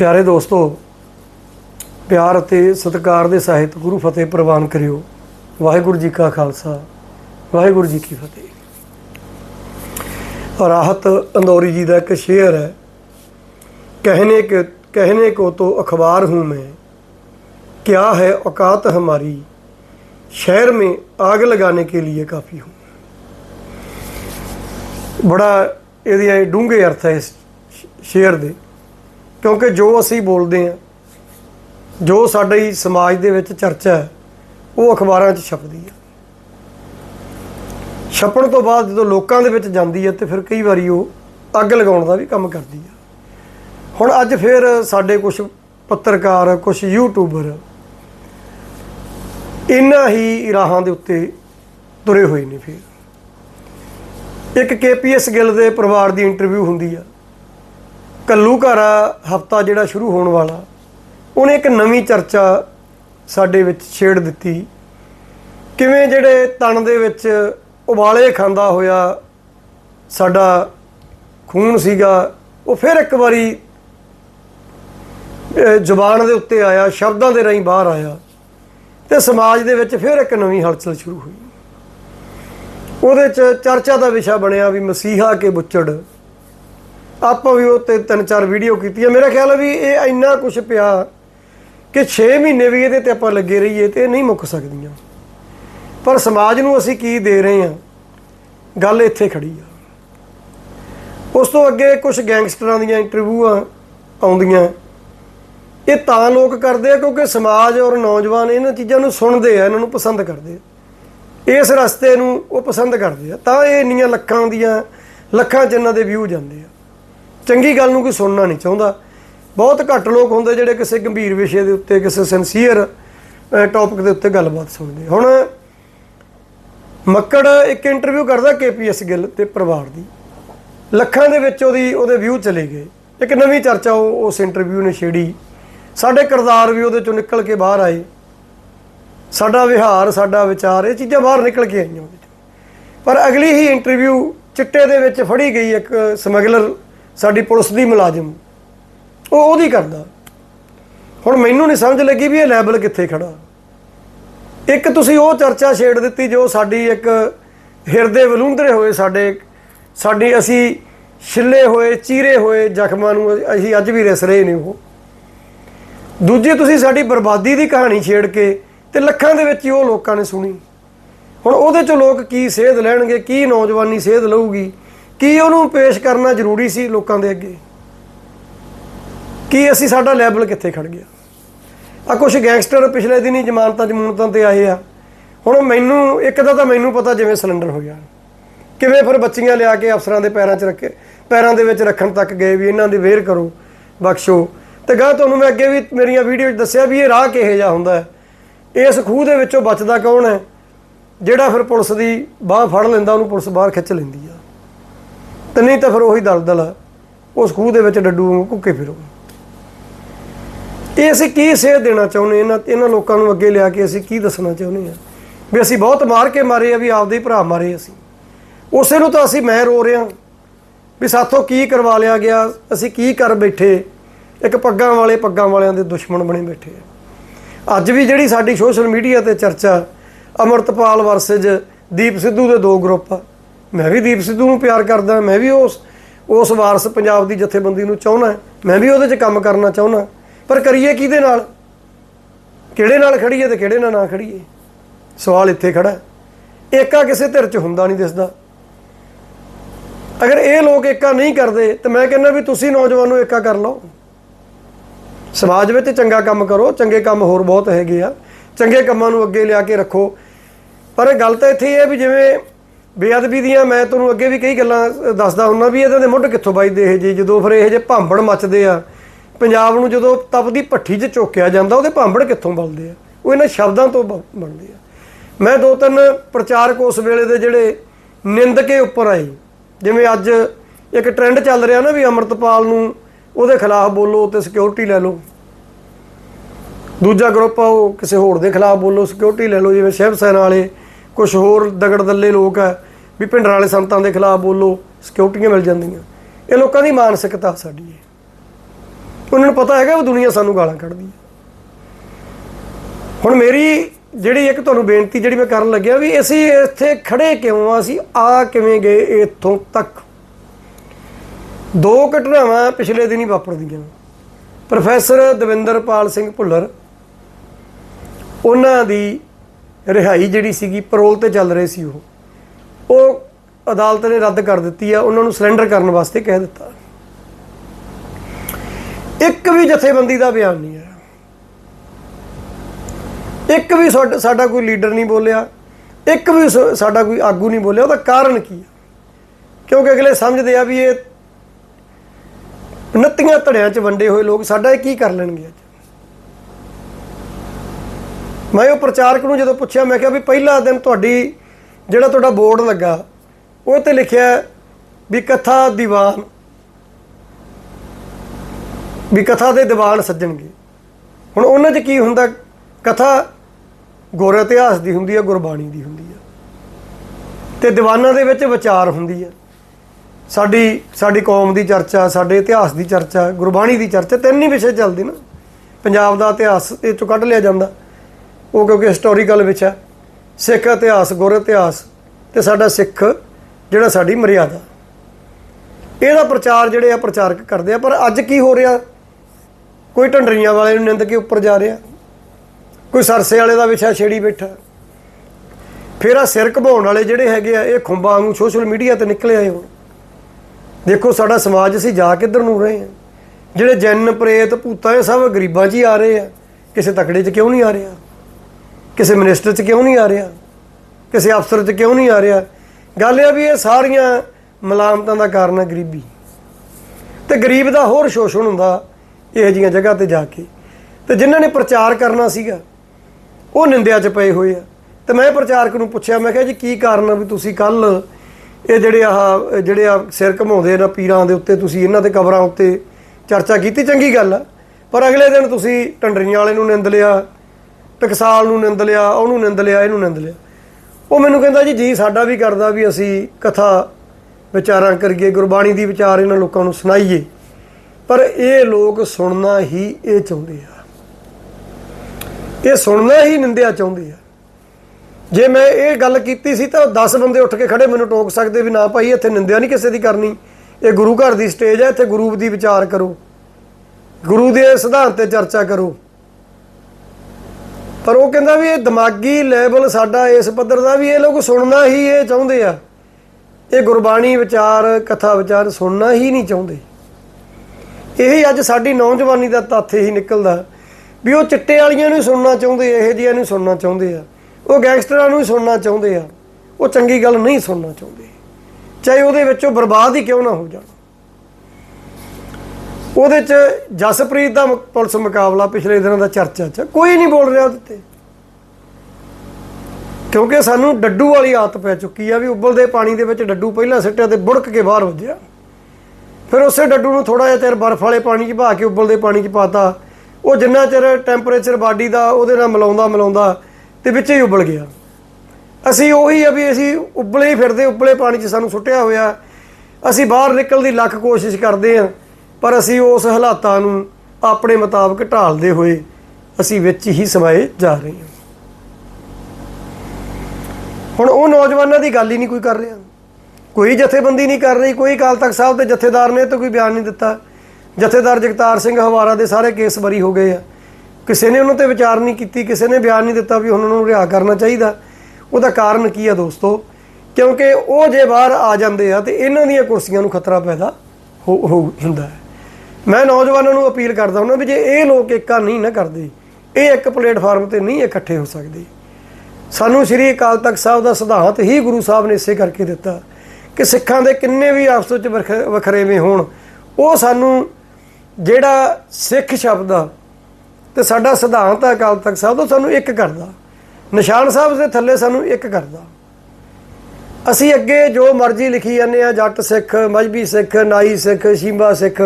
ਪਿਆਰੇ ਦੋਸਤੋ ਪਿਆਰ ਅਤੇ ਸਤਿਕਾਰ ਦੇ ਸਾਹਿਤ ਗੁਰੂ ਫਤਿਹ ਪ੍ਰਵਾਨ ਕਰਿਓ ਵਾਹਿਗੁਰੂ ਜੀ ਕਾ ਖਾਲਸਾ ਵਾਹਿਗੁਰੂ ਜੀ ਕੀ ਫਤਿਹ ਰਾਹਤ ਅੰਦੌਰੀ ਜੀ ਦਾ ਇੱਕ ਸ਼ੇਅਰ ਹੈ कहने के कहने को तो अखबार हूँ मैं क्या है औकात हमारी शहर में आग लगाने के लिए काफ़ी हूँ ਬੜਾ ਇਹਦੇ ਡੂੰਘੇ ਅਰਥ ਹੈ ਇਸ ਸ਼ੇਅਰ ਦੇ ਕਿਉਂਕਿ ਜੋ ਅਸੀਂ ਬੋਲਦੇ ਹਾਂ, ਜੋ ਸਾਡੇ ਸਮਾਜ ਦੇ ਵਿੱਚ ਚਰਚਾ ਹੈ, ਉਹ ਅਖਬਾਰਾਂ 'ਚ ਛਪਦੀ ਹੈ। ਛਪਣ ਤੋਂ ਬਾਅਦ ਜਦੋਂ ਲੋਕਾਂ ਦੇ ਵਿੱਚ ਜਾਂਦੀ ਹੈ, ਤੇ ਫਿਰ ਕਈ ਵਾਰੀ ਉਹ ਅੱਗ ਲਗਾਉਣ ਦਾ ਵੀ ਕੰਮ ਕਰਦੀ ਹੈ। ਹੁਣ ਅੱਜ ਫਿਰ ਸਾਡੇ ਕੁਝ ਪੱਤਰਕਾਰ ਕੁਝ ਯੂਟਿਊਬਰ ਇਨ੍ਹਾਂ ਹੀ ਰਾਹਾਂ ਦੇ ਉੱਤੇ ਤੁਰੇ ਹੋਏ ਨੇ ਫਿਰ। ਇੱਕ ਕੇਪੀਐਸ ਗਿੱਲ ਦੇ ਪਰਿਵਾਰ ਦੀ ਇੰਟਰਵਿਊ ਹੁੰਦੀ ਆ। ਕੱਲੂ ਹਫਤਾ ਜਿਹੜਾ ਸ਼ੁਰੂ ਹੋਣ ਵਾਲਾ, ਉਹਨੇ ਇੱਕ ਨਵੀਂ ਚਰਚਾ ਸਾਡੇ ਵਿੱਚ ਛੇੜ ਦਿੱਤੀ। ਕਿਵੇਂ ਜਿਹੜੇ ਤਣ ਦੇ ਵਿੱਚ ਉਬਾਲੇ ਖਾਂਦਾ ਹੋਇਆ ਸਾਡਾ ਖੂਨ ਸੀਗਾ, ਉਹ ਫਿਰ ਇੱਕ ਵਾਰੀ, ਅਹ, ਜ਼ੁਬਾਨ ਦੇ ਉੱਤੇ ਆਇਆ, ਸ਼ਬਦਾਂ ਦੇ ਰਾਹੀਂ ਬਾਹਰ ਆਇਆ ਤੇ ਸਮਾਜ ਦੇ ਵਿੱਚ ਫਿਰ ਇੱਕ ਨਵੀਂ ਹਲਚਲ ਸ਼ੁਰੂ ਹੋਈ। ਉਹਦੇ ਚ ਚਰਚਾ ਦਾ ਵਿਸ਼ਾ ਬਣਿਆ ਵੀ ਮਸੀਹਾ ਕੇ ਬੁੱਚੜ। ਆਪਾਂ ਵੀ ਉਹ ਤੇ ਤਿੰਨ ਚਾਰ ਵੀਡੀਓ ਕੀਤੀਆਂ। ਮੇਰਾ ਖਿਆਲ ਹੈ ਵੀ ਇਹ ਇੰਨਾ ਕੁਝ ਪਿਆ ਕਿ 6 ਮਹੀਨੇ ਵੀ ਇਹਦੇ ਤੇ ਆਪਾਂ ਲੱਗੇ ਰਹੀਏ ਤੇ ਇਹ ਨਹੀਂ ਮੁੱਕ ਸਕਦੀਆਂ। ਪਰ ਸਮਾਜ ਨੂੰ ਅਸੀਂ ਕੀ ਦੇ ਰਹੇ ਹਾਂ? ਗੱਲ ਇੱਥੇ ਖੜੀ ਆ। ਉਸ ਤੋਂ ਅੱਗੇ ਕੁਝ ਗੈਂਗਸਟਰਾਂ ਦੀਆਂ ਇੰਟਰਵਿਊਆਂ ਆਉਂਦੀਆਂ। ਇਹ ਤਾਂ ਲੋਕ ਕਰਦੇ ਆ ਕਿਉਂਕਿ ਸਮਾਜ ਔਰ ਨੌਜਵਾਨ ਇਹਨਾਂ ਚੀਜ਼ਾਂ ਨੂੰ ਸੁਣਦੇ ਆ, ਇਹਨਾਂ ਨੂੰ ਪਸੰਦ ਕਰਦੇ ਆ। ਇਸ ਰਸਤੇ ਨੂੰ ਉਹ ਪਸੰਦ ਕਰਦੇ ਆ। ਤਾਂ ਇਹ ਇੰਨੀਆਂ ਲੱਖਾਂ ਦੀਆਂ, ਲੱਖਾਂ ਚ ਦੇ ਵਿਊ ਜਾਂਦੇ ਆ। ਚੰਗੀ ਗੱਲ ਨੂੰ ਕੋਈ ਸੁਣਨਾ ਨਹੀਂ ਚਾਹੁੰਦਾ। ਬਹੁਤ ਘੱਟ ਲੋਕ ਹੁੰਦੇ ਜਿਹੜੇ ਕਿਸੇ ਗੰਭੀਰ ਵਿਸ਼ੇ ਦੇ ਉੱਤੇ, ਕਿਸੇ ਸਿੰਸੀਅਰ ਟੌਪਿਕ ਦੇ ਉੱਤੇ ਗੱਲਬਾਤ ਸੁਣਦੇ। ਹੁਣ ਮੱਕੜ ਇੱਕ ਇੰਟਰਵਿਊ ਕਰਦਾ ਕੇਪੀਐਸ ਗਿੱਲ ਤੇ ਪਰਿਵਾਰ ਦੀ। ਲੱਖਾਂ ਦੇ ਵਿੱਚ ਉਹਦੀ, ਉਹਦੇ ਵਿਊ ਚਲੇ ਗਏ। ਇੱਕ ਨਵੀਂ ਚਰਚਾ ਉਹ, ਉਸ ਇੰਟਰਵਿਊ ਨੇ ਛੇੜੀ। ਸਾਡੇ ਕਿਰਦਾਰ ਵੀ ਉਹਦੇ ਚੋਂ ਨਿਕਲ ਕੇ ਬਾਹਰ ਆਏ। ਸਾਡਾ ਵਿਹਾਰ, ਸਾਡਾ ਵਿਚਾਰ, ਇਹ ਚੀਜ਼ਾਂ ਬਾਹਰ ਨਿਕਲ ਕੇ ਆਈਆਂ ਉਹਦੇ ਚੋਂ। ਪਰ ਅਗਲੀ ਹੀ ਇੰਟਰਵਿਊ ਚਿੱਟੇ ਦੇ ਵਿੱਚ ਫੜੀ ਗਈ ਇੱਕ ਸਮਗਲਰ ਸਾਡੀ ਪੁਲਿਸ ਦੀ ਮੁਲਾਜ਼ਮ। ਉਹ ਉਹਦੀ ਕਰਦਾ। ਹੁਣ ਮੈਨੂੰ ਨਹੀਂ ਸਮਝ ਲੱਗੀ ਵੀ ਇਹ ਲੈਵਲ ਕਿੱਥੇ ਖੜਾ। ਇੱਕ ਤੁਸੀਂ ਉਹ ਚਰਚਾ ਛੇੜ ਦਿੱਤੀ ਜੋ ਸਾਡੀ ਇੱਕ ਹਿਰਦੇ ਵਲੂੰਦਰੇ ਹੋਏ ਸਾਡੇ, ਸਾਡੀ ਅਸੀਂ ਛਿੱਲੇ ਹੋਏ, ਚੀਰੇ ਹੋਏ ਜ਼ਖਮਾਂ ਨੂੰ ਅਸੀਂ ਅੱਜ ਵੀ ਰਿਸ ਰਹੇ ਨੇ ਉਹ। ਦੂਜੀ ਤੁਸੀਂ ਸਾਡੀ ਬਰਬਾਦੀ ਦੀ ਕਹਾਣੀ ਛੇੜ ਕੇ ਤੇ ਲੱਖਾਂ ਦੇ ਵਿੱਚ ਹੀ ਉਹ ਲੋਕਾਂ ਨੇ ਸੁਣੀ। ਹੁਣ ਉਹਦੇ ਚੋਂ ਲੋਕ ਕੀ ਸੇਧ ਲੈਣਗੇ, ਕੀ ਨੌਜਵਾਨੀ ਸੇਧ ਲਊਗੀ? ਕੀ ਉਹਨੂੰ ਪੇਸ਼ ਕਰਨਾ ਜ਼ਰੂਰੀ ਸੀ ਲੋਕਾਂ ਦੇ ਅੱਗੇ? ਕੀ ਅਸੀਂ ਸਾਡਾ ਲੈਵਲ ਕਿੱਥੇ ਖੜ ਗਿਆ? ਆ ਕੁਝ ਗੈਂਗਸਟਰ ਪਿਛਲੇ ਦਿਨੀ ਜ਼ਮਾਨਤਾਂ ਜ਼ਮੂਨਤਾਂ ਤੇ ਆਏ ਆ। ਹੁਣ ਮੈਨੂੰ, ਇੱਕ ਦਾ ਤਾਂ ਮੈਨੂੰ ਪਤਾ ਜਿਵੇਂ ਸਿਲੰਡਰ ਹੋ ਗਿਆ। ਕਿਵੇਂ ਫਿਰ ਬੱਚੀਆਂ ਲਿਆ ਕੇ ਅਫਸਰਾਂ ਦੇ ਪੈਰਾਂ 'ਚ ਰੱਖੇ, ਪੈਰਾਂ ਦੇ ਵਿੱਚ ਰੱਖਣ ਤੱਕ ਗਏ ਵੀ ਇਹਨਾਂ ਦੀ ਵੇਅਰ ਕਰੋ, ਬਖਸ਼ੋ। ਤੇ ਗਾਂ ਤੁਹਾਨੂੰ ਮੈਂ ਅੱਗੇ ਵੀ ਮੇਰੀਆਂ ਵੀਡੀਓ 'ਚ ਦੱਸਿਆ ਵੀ ਇਹ ਰਾਹ ਕਿਹੋ ਜਿਹਾ ਹੁੰਦਾ ਹੈ? ਇਸ ਖੂਹ ਦੇ ਵਿੱਚੋਂ ਬਚਦਾ ਕੌਣ ਹੈ? ਜਿਹੜਾ ਫਿਰ ਪੁਲਿਸ ਦੀ ਬਾਹ ਫੜ ਲੈਂਦਾ, ਉਹਨੂੰ ਪੁਲਿਸ ਬਾਹਰ ਖਿੱਚ ਲੈਂਦੀ ਆ। ਤੇ ਨਹੀਂ ਤਾਂ ਫਿਰ ਉਹੀ ਦਲਦਲ ਉਸ ਖੂਹ ਦੇ ਵਿੱਚ ਡੱਡੂ ਵਾਂਗੂ ਘੁੱਕੇ ਫਿਰੋ। ਇਹ ਅਸੀਂ ਕੀ ਸੇਧ ਦੇਣਾ ਚਾਹੁੰਦੇ ਇਹਨਾਂ ਇਹਨਾਂ ਲੋਕਾਂ ਨੂੰ ਅੱਗੇ ਲਿਆ ਕੇ ਅਸੀਂ ਕੀ ਦੱਸਣਾ ਚਾਹੁੰਦੇ ਆ ਵੀ ਅਸੀਂ ਬਹੁਤ ਮਾਰ ਕੇ ਮਾਰੇ ਆ, ਵੀ ਆਪਦੇ ਹੀ ਭਰਾ ਮਾਰੇ ਅਸੀਂ। ਉਸੇ ਨੂੰ ਤਾਂ ਅਸੀਂ ਮੈਂ ਰੋ ਰਿਹਾ ਵੀ ਸਾਥੋਂ ਕੀ ਕਰਵਾ ਲਿਆ ਗਿਆ? ਅਸੀਂ ਕੀ ਕਰ ਬੈਠੇ? ਇੱਕ ਪੱਗਾਂ ਵਾਲੇ ਪੱਗਾਂ ਵਾਲਿਆਂ ਦੇ ਦੁਸ਼ਮਣ ਬਣੇ ਬੈਠੇ ਆ। ਅੱਜ ਵੀ ਜਿਹੜੀ ਸਾਡੀ ਸੋਸ਼ਲ ਮੀਡੀਆ ਤੇ ਚਰਚਾ, ਅਮਰਤਪਾਲ ਵਰਸਜ, ਦੀਪ ਸਿੱਧੂ ਦੇ ਦੋ ਗਰੁੱਪ ਆ। ਮੈਂ ਵੀ ਦੀਪ ਸਿੱਧੂ ਨੂੰ ਪਿਆਰ ਕਰਦਾ, ਮੈਂ ਵੀ ਉਸ ਉਸ ਵਾਰਸ ਪੰਜਾਬ ਦੀ ਜਥੇਬੰਦੀ ਨੂੰ ਚਾਹੁੰਦਾ ਮੈਂ ਵੀ ਉਹਦੇ 'ਚ ਕੰਮ ਕਰਨਾ ਚਾਹੁੰਦਾ ਪਰ ਕਰੀਏ ਕਿਹਦੇ ਨਾਲ? ਕਿਹੜੇ ਨਾਲ ਖੜੀਏ ਤੇ ਕਿਹੜੇ ਨਾਲ ਨਾ ਖੜੀਏ ਸਵਾਲ ਇੱਥੇ ਖੜਾ ਏਕਾ ਕਿਸੇ ਧਿਰ 'ਚ ਹੁੰਦਾ ਨਹੀਂ ਦਿਸਦਾ। ਅਗਰ ਇਹ ਲੋਕ ਏਕਾ ਨਹੀਂ ਕਰਦੇ, ਤਾਂ ਮੈਂ ਕਹਿੰਦਾ ਵੀ ਤੁਸੀਂ ਨੌਜਵਾਨ ਨੂੰ ਏਕਾ ਕਰ ਲਓ। ਸਮਾਜ ਵਿੱਚ ਚੰਗਾ ਕੰਮ ਕਰੋ, ਚੰਗੇ ਕੰਮ ਹੋਰ ਬਹੁਤ ਹੈਗੇ ਆ। ਚੰਗੇ ਕੰਮਾਂ ਨੂੰ ਅੱਗੇ ਲਿਆ ਕੇ ਰੱਖੋ। ਪਰ ਇਹ ਗੱਲ ਤਾਂ ਇੱਥੇ ਇਹ ਹੈ ਵੀ ਜਿਵੇਂ ਬੇਅਦਬੀ ਦੀਆਂ ਮੈਂ ਤੁਹਾਨੂੰ ਅੱਗੇ ਵੀ ਕਈ ਗੱਲਾਂ ਦੱਸਦਾ ਹੁੰਦਾ ਵੀ ਇਹਨਾਂ ਦੇ ਮੁੱਢ ਕਿੱਥੋਂ ਵੱਜਦੇ ਇਹ ਜੀ ਜਦੋਂ ਫਿਰ ਇਹ ਜੇ ਭਾਂਬੜ ਮੱਚਦੇ ਆ, ਪੰਜਾਬ ਨੂੰ ਜਦੋਂ ਤਪਦੀ ਭੱਠੀ 'ਚ ਚੋਕਿਆ ਜਾਂਦਾ, ਉਹਦੇ ਭਾਂਬੜ ਕਿੱਥੋਂ ਬਲਦੇ ਆ? ਉਹ ਇਹਨਾਂ ਸ਼ਬਦਾਂ ਤੋਂ ਬਣਦੇ ਆ। ਮੈਂ ਦੋ ਤਿੰਨ ਪ੍ਰਚਾਰਕ ਉਸ ਵੇਲੇ ਦੇ ਜਿਹੜੇ ਨਿੰਦ ਕੇ ਉੱਪਰ ਆਏ, ਜਿਵੇਂ ਅੱਜ ਇੱਕ ਟ੍ਰੈਂਡ ਚੱਲ ਰਿਹਾ ਨਾ ਵੀ ਅਮਰਤਪਾਲ ਨੂੰ ਉਹਦੇ ਖਿਲਾਫ ਬੋਲੋ ਤੇ ਸਿਕਿਉਰਿਟੀ ਲੈ ਲਓ। ਦੂਜਾ ਗਰੁੱਪ ਆ ਉਹ ਕਿਸੇ ਹੋਰ ਦੇ ਖਿਲਾਫ ਬੋਲੋ ਸਿਕਿਉਰਿਟੀ ਲੈ ਲਓ, ਜਿਵੇਂ ਸ਼ਿਵ ਸੈਨਾ ਵਾਲੇ ਕੁਝ ਹੋਰ ਦਗੜ ਦੱਲੇ ਲੋਕ ਆ ਵੀ ਭਿੰਡਰਾਂ ਵਾਲੇ ਸੰਤਾਂ ਦੇ ਖਿਲਾਫ ਬੋਲੋ ਸਿਕਿਉਰਿਟੀਆਂ ਮਿਲ ਜਾਂਦੀਆਂ। ਇਹ ਲੋਕਾਂ ਦੀ ਮਾਨਸਿਕਤਾ ਸਾਡੀ ਹੈ ਉਹਨਾਂ ਨੂੰ ਪਤਾ ਹੈਗਾ ਉਹ ਦੁਨੀਆ ਸਾਨੂੰ ਗਾਲਾਂ ਕੱਢਦੀ ਹੈ ਹੁਣ ਮੇਰੀ ਜਿਹੜੀ ਇੱਕ ਤੁਹਾਨੂੰ ਬੇਨਤੀ ਜਿਹੜੀ ਮੈਂ ਕਰਨ ਲੱਗਿਆ ਵੀ ਅਸੀਂ ਇੱਥੇ ਖੜੇ ਕਿਉਂ ਆ? ਅਸੀਂ ਆ ਕਿਵੇਂ ਗਏ ਇੱਥੋਂ ਤੱਕ? ਦੋ ਘਟਨਾਵਾਂ ਪਿਛਲੇ ਦਿਨ ਹੀ ਵਾਪਰਦੀਆਂ। ਪ੍ਰੋਫੈਸਰ ਦਵਿੰਦਰਪਾਲ ਸਿੰਘ ਭੁੱਲਰ, ਉਹਨਾਂ ਦੀ ਰਿਹਾਈ ਜਿਹੜੀ ਸੀਗੀ ਪਰੋਲ ਤੇ ਚੱਲ ਰਹੇ ਸੀ ਉਹ। ਉਹ ਅਦਾਲਤ ਨੇ ਰੱਦ ਕਰ ਦਿੱਤੀ ਆ, ਉਹਨਾਂ ਨੂੰ ਸਰੈਂਡਰ ਕਰਨ ਵਾਸਤੇ ਕਹਿ ਦਿੱਤਾ। ਇੱਕ ਵੀ ਜਥੇਬੰਦੀ ਦਾ ਬਿਆਨ ਨਹੀਂ ਆਇਆ। ਇੱਕ ਵੀ ਸਾਡਾ ਸਾਡਾ ਕੋਈ ਲੀਡਰ ਨਹੀਂ ਬੋਲਿਆ, ਇੱਕ ਵੀ ਸ- ਸਾਡਾ ਕੋਈ ਆਗੂ ਨਹੀਂ ਬੋਲਿਆ, ਉਹਦਾ ਕਾਰਨ ਕੀ ਹੈ ਕਿਉਂਕਿ ਅਗਲੇ ਸਮਝਦੇ ਆ ਵੀ ਇਹ 29 ਧੜਿਆਂ 'ਚ ਵੰਡੇ ਹੋਏ ਲੋਕ, ਸਾਡਾ ਇਹ ਕੀ ਕਰ ਲੈਣਗੇ ਮੈਂ ਉਹ ਪ੍ਰਚਾਰਕ ਨੂੰ ਜਦੋਂ ਪੁੱਛਿਆ, ਮੈਂ ਕਿਹਾ ਵੀ ਪਹਿਲਾ ਦਿਨ ਤੁਹਾਡੀ ਜਿਹੜਾ ਤੁਹਾਡਾ ਬੋਰਡ ਲੱਗਾ, ਉਹ ਤੇ ਲਿਖਿਆ ਵੀ ਕਥਾ ਦੀਵਾਨ, ਵੀ ਕਥਾ ਦੇ ਦੀਵਾਨ ਸੱਜਣਗੇ। ਹੁਣ ਉਹਨਾਂ 'ਚ ਕੀ ਹੁੰਦਾ? ਕਥਾ ਗੁਰ ਇਤਿਹਾਸ ਦੀ ਹੁੰਦੀ ਹੈ ਗੁਰਬਾਣੀ ਦੀ ਹੁੰਦੀ ਹੈ ਤੇ ਦੀਵਾਨਾਂ ਦੇ ਵਿੱਚ ਵਿਚਾਰ ਹੁੰਦੀ ਹੈ ਸਾਡੀ ਸਾਡੀ ਕੌਮ ਦੀ ਚਰਚਾ, ਸਾਡੇ ਇਤਿਹਾਸ ਦੀ ਚਰਚਾ, ਗੁਰਬਾਣੀ ਦੀ ਚਰਚਾ, ਤਿੰਨ ਹੀ ਵਿਸ਼ੇ ਚੱਲਦੇ ਨਾ। ਪੰਜਾਬ ਦਾ ਇਤਿਹਾਸ ਇਹ ਚੋਂ ਕੱਢ ਲਿਆ ਜਾਂਦਾ। ਉਹ ਕਿਉਂਕਿ ਹਿਸਟੋਰੀਕਲ ਵਿੱਚ ਹੈ। ਸਿੱਖ ਇਤਿਹਾਸ, ਗੁਰ ਇਤਿਹਾਸ ਤੇ ਸਾਡਾ ਸਿੱਖ ਜਿਹੜਾ ਸਾਡੀ ਮਰਿਆਦਾ। ਇਹਦਾ ਪ੍ਰਚਾਰ ਜਿਹੜੇ ਆ ਪ੍ਰਚਾਰਕ ਕਰਦੇ ਆ, ਪਰ ਅੱਜ ਕੀ ਹੋ ਰਿਹਾ? ਕੋਈ ਢੰਡਰੀਆਂ ਵਾਲੇ ਨੂੰ ਨਿੰਦ ਕੇ ਉੱਪਰ ਜਾ ਰਿਹਾ। ਕੋਈ ਸਰਸੇ ਵਾਲੇ ਦਾ ਵਿਛਾ ਛੇੜੀ ਬੈਠਾ। ਫਿਰ ਆ ਸਿਰ ਘਬਾਉਣ ਵਾਲੇ ਜਿਹੜੇ ਹੈਗੇ ਆ, ਇਹ ਖੁੰਬਾਂ ਨੂੰ ਸੋਸ਼ਲ ਮੀਡੀਆ ਤੇ ਨਿਕਲੇ ਆਏ ਹੁਣ। ਦੇਖੋ, ਸਾਡਾ ਸਮਾਜ ਅਸੀਂ ਜਾ ਕਿੱਧਰ ਨੂੰ ਰਹੇ ਆ ਜਿਹੜੇ ਜਨ, ਪ੍ਰੇਤ, ਭੂਤਾਂ, ਇਹ ਸਭ ਗਰੀਬਾਂ 'ਚ ਹੀ ਆ ਰਹੇ ਆ। ਕਿਸੇ ਤਕੜੇ 'ਚ ਕਿਉਂ ਨਹੀਂ ਆ ਰਿਹਾ? ਕਿਸੇ ਮਿਨਿਸਟਰ 'ਚ ਕਿਉਂ ਨਹੀਂ ਆ ਰਿਹਾ? ਕਿਸੇ ਅਫਸਰ 'ਚ ਕਿਉਂ ਨਹੀਂ ਆ ਰਿਹਾ? ਗੱਲ ਇਹ ਆ ਵੀ ਇਹ ਸਾਰੀਆਂ ਮਲਾਮਤਾਂ ਦਾ ਕਾਰਨ ਹੈ ਗਰੀਬੀ। ਤੇ ਗਰੀਬ ਦਾ ਹੋਰ ਸ਼ੋਸ਼ਣ ਹੁੰਦਾ ਇਹੋ ਜੀਆਂ ਜਗ੍ਹਾ ਤੇ ਜਾ ਕੇ। ਤੇ ਜਿਨ੍ਹਾਂ ਨੇ ਪ੍ਰਚਾਰ ਕਰਨਾ ਸੀਗਾ, ਉਹ ਨਿੰਦਿਆ 'ਚ ਪਏ ਹੋਏ ਆ। ਤੇ ਮੈਂ ਪ੍ਰਚਾਰਕ ਨੂੰ ਪੁੱਛਿਆ, ਮੈਂ ਕਿਹਾ ਜੀ ਕੀ ਕਾਰਨ ਆ ਵੀ ਤੁਸੀਂ ਕੱਲ ਇਹ ਜਿਹੜੇ ਆਹ, ਜਿਹੜੇ ਆ ਸਿਰ ਘਮਾਉਂਦੇ ਨਾ ਪੀਰਾਂ ਦੇ ਉੱਤੇ, ਤੁਸੀਂ ਇਹਨਾਂ ਦੇ ਕਬਰਾਂ ਉੱਤੇ ਚਰਚਾ ਕੀਤੀ? ਚੰਗੀ ਗੱਲ ਆ। ਪਰ ਅਗਲੇ ਦਿਨ ਤੁਸੀਂ ਟੰਡਰੀਆਂ ਵਾਲੇ ਨੂੰ ਨਿੰਦ ਲਿਆ ਟਕਸਾਲ ਨੂੰ ਨਿੰਦ ਲਿਆ, ਉਹਨੂੰ ਨਿੰਦ ਲਿਆ, ਇਹਨੂੰ ਨਿੰਦ ਲਿਆ। ਉਹ ਮੈਨੂੰ ਕਹਿੰਦਾ ਜੀ ਜੀ ਸਾਡਾ ਵੀ ਕਰਦਾ ਵੀ ਅਸੀਂ ਕਥਾ ਵਿਚਾਰਾਂ ਕਰੀਏ, ਗੁਰਬਾਣੀ ਦੀ ਵਿਚਾਰ ਇਹਨਾਂ ਲੋਕਾਂ ਨੂੰ ਸੁਣਾਈਏ। ਪਰ ਇਹ ਲੋਕ ਸੁਣਨਾ ਹੀ ਇਹ ਚਾਹੁੰਦੇ ਆ। ਇਹ ਸੁਣਨਾ ਹੀ ਨਿੰਦਿਆ ਚਾਹੁੰਦੇ ਆ। ਜੇ ਮੈਂ ਇਹ ਗੱਲ ਕੀਤੀ ਸੀ ਤਾਂ 10 ਬੰਦੇ ਉੱਠ ਕੇ ਖੜੇ ਮੈਨੂੰ ਟੋਕ ਸਕਦੇ ਵੀ ਨਾ ਭਾਈ, ਇੱਥੇ ਨਿੰਦਿਆ ਨਹੀਂ ਕਿਸੇ ਦੀ ਕਰਨੀ। ਇਹ ਗੁਰੂ ਘਰ ਦੀ ਸਟੇਜ ਹੈ ਇੱਥੇ ਗੁਰੂ ਦੀ ਵਿਚਾਰ ਕਰੋ। ਗੁਰੂ ਦੇ ਸਿਧਾਂਤ ਤੇ ਚਰਚਾ ਕਰੋ। ਪਰ ਉਹ ਕਹਿੰਦਾ ਵੀ ਇਹ ਦਿਮਾਗੀ ਲੈਵਲ ਸਾਡਾ ਇਸ ਪੱਧਰ ਦਾ ਵੀ ਇਹ ਲੋਕ ਸੁਣਨਾ ਹੀ ਇਹ ਚਾਹੁੰਦੇ ਆ। ਇਹ ਗੁਰਬਾਣੀ ਵਿਚਾਰ, ਕਥਾ ਵਿਚਾਰ ਸੁਣਨਾ ਹੀ ਨਹੀਂ ਚਾਹੁੰਦੇ। ਇਹੀ ਅੱਜ ਸਾਡੀ ਨੌਜਵਾਨੀ ਦਾ ਤੱਥ ਹੀ ਨਿਕਲਦਾ ਵੀ ਉਹ ਚਿੱਟੇ ਵਾਲੀਆਂ ਨੂੰ ਸੁਣਨਾ ਚਾਹੁੰਦੇ ਇਹੋ ਜਿਹੀਆਂ ਨੂੰ ਸੁਣਨਾ ਚਾਹੁੰਦੇ ਆ। ਉਹ ਗੈਂਗਸਟਰਾਂ ਨੂੰ ਹੀ ਸੁਣਨਾ ਚਾਹੁੰਦੇ ਆ। ਉਹ ਚੰਗੀ ਗੱਲ ਨਹੀਂ ਸੁਣਨਾ ਚਾਹੁੰਦੇ। ਚਾਹੇ ਉਹਦੇ ਵਿੱਚੋਂ ਬਰਬਾਦ ਹੀ ਕਿਉਂ ਨਾ ਹੋ ਜਾਣ। ਉਹਦੇ ਚ ਜਸਪ੍ਰੀਤ ਦਾ ਪੁਲਿਸ ਮੁਕਾਬਲਾ ਪਿਛਲੇ ਦਿਨਾਂ ਦਾ ਚਰਚਾ ਚ ਕੋਈ ਨਹੀਂ ਬੋਲ ਰਿਹਾ ਉਹਦੇ ਤੇ। ਕਿਉਂਕਿ ਸਾਨੂੰ ਡੱਡੂ ਵਾਲੀ ਆਦਤ ਪੈ ਚੁੱਕੀ ਆ ਵੀ ਉਬਲਦੇ ਪਾਣੀ ਦੇ ਵਿੱਚ ਡੱਡੂ ਪਹਿਲਾਂ ਸਿੱਟਿਆ ਤੇ ਬੁੜਕ ਕੇ ਬਾਹਰ ਵੱਜਿਆ। ਫਿਰ ਉਸੇ ਡੱਡੂ ਨੂੰ ਥੋੜਾ ਜਿਹਾ ਚਿਰ ਬਰਫ਼ ਵਾਲੇ ਪਾਣੀ 'ਚ ਭਾ ਕੇ ਉਬਲਦੇ ਪਾਣੀ 'ਚ ਪਾਤਾ। ਉਹ ਜਿੰਨਾ ਚਿਰ ਟੈਂਪਰੇਚਰ ਬਾਡੀ ਦਾ ਉਹਦੇ ਨਾਲ ਮਿਲਾਉਂਦਾ ਮਿਲਾਉਂਦਾ ਤੇ ਵਿੱਚ ਹੀ ਉਬਲ ਗਿਆ। ਅਸੀਂ ਉਹੀ ਆ ਵੀ ਅਸੀਂ ਉਬਲੇ ਹੀ ਫਿਰਦੇ, ਉਬਲੇ ਪਾਣੀ 'ਚ ਸਾਨੂੰ ਸੁੱਟਿਆ ਹੋਇਆ। ਅਸੀਂ ਬਾਹਰ ਨਿਕਲਣ ਦੀ ਲੱਖ ਕੋਸ਼ਿਸ਼ ਕਰਦੇ ਹਾਂ। ਪਰ ਅਸੀਂ ਉਸ ਹਾਲਾਤਾਂ ਨੂੰ ਆਪਣੇ ਮੁਤਾਬਕ ਢਾਲਦੇ ਹੋਏ ਅਸੀਂ ਵਿੱਚ ਹੀ ਸਮਾਏ ਜਾ ਰਹੇ ਹਾਂ। ਹੁਣ ਉਹ ਨੌਜਵਾਨਾਂ ਦੀ ਗੱਲ ਹੀ ਨਹੀਂ ਕੋਈ ਕਰ ਰਿਹਾ। ਕੋਈ ਜਥੇਬੰਦੀ ਨਹੀਂ ਕਰ ਰਹੀ, ਕੋਈ ਅਕਾਲ ਤਖਤ ਸਾਹਿਬ ਦੇ ਜਥੇਦਾਰ ਨੇ ਤਾਂ ਕੋਈ ਬਿਆਨ ਨਹੀਂ ਦਿੱਤਾ। ਜਥੇਦਾਰ ਜਗਤਾਰ ਸਿੰਘ ਹਵਾਰਾ ਦੇ ਸਾਰੇ ਕੇਸ ਬਰੀ ਹੋ ਗਏ ਆ। ਕਿਸੇ ਨੇ ਉਹਨਾਂ ਤੇ ਵਿਚਾਰ ਨਹੀਂ ਕੀਤੀ, ਕਿਸੇ ਨੇ ਬਿਆਨ ਨਹੀਂ ਦਿੱਤਾ ਵੀ ਉਹਨਾਂ ਨੂੰ ਰਿਹਾ ਕਰਨਾ ਚਾਹੀਦਾ। ਉਹਦਾ ਕਾਰਨ ਕੀ ਆ ਦੋਸਤੋ? ਕਿਉਂਕਿ ਉਹ ਜੇ ਬਾਹਰ ਆ ਜਾਂਦੇ ਆ ਤੇ ਇਹਨਾਂ ਦੀਆਂ ਕੁਰਸੀਆਂ ਨੂੰ ਖਤਰਾ ਪੈਦਾ ਹੋ ਹੋ ਹੁੰਦਾ ਹੈ। ਮੈਂ ਨੌਜਵਾਨਾਂ ਨੂੰ ਅਪੀਲ ਕਰਦਾ ਹੁੰਦਾ ਵੀ ਜੇ ਇਹ ਲੋਕ ਏਕਾ ਨਹੀਂ ਨਾ ਕਰਦੇ, ਇਹ ਇੱਕ ਪਲੇਟਫਾਰਮ ਤੇ ਨਹੀਂ ਇਕੱਠੇ ਹੋ ਸਕਦੇ। ਸਾਨੂੰ ਸ੍ਰੀ ਅਕਾਲ ਤਖਤ ਸਾਹਿਬ ਦਾ ਸਿਧਾਂਤ ਹੀ ਗੁਰੂ ਸਾਹਿਬ ਨੇ ਇਸੇ ਕਰਕੇ ਦਿੱਤਾ ਕਿ ਸਿੱਖਾਂ ਦੇ ਕਿੰਨੇ ਵੀ ਆਪਸ ਵਿੱਚ ਵਖ- ਵਖਰੇਵੇਂ ਹੋਣ, ਉਹ ਸਾਨੂੰ ਜਿਹੜਾ ਸਿੱਖ ਸ਼ਬਦ ਆ ਤੇ ਸਾਡਾ ਸਿਧਾਂਤ ਹੈ ਅਕਾਲ ਤਖਤ ਸਾਹਿਬ ਦਾ ਸਾਨੂੰ ਇੱਕ ਕਰਦਾ। ਨਿਸ਼ਾਨ ਸਾਹਿਬ ਦੇ ਥੱਲੇ ਸਾਨੂੰ ਇੱਕ ਕਰਦਾ। ਅਸੀਂ ਅੱਗੇ ਜੋ ਮਰਜ਼ੀ ਲਿਖੀ ਜਾਂਦੇ ਆ, ਜੱਟ ਸਿੱਖ ਮਜਬੀ ਸਿੱਖ, ਨਾਈ ਸਿੱਖ ਸ਼ੀਂਬਾ ਸਿੱਖ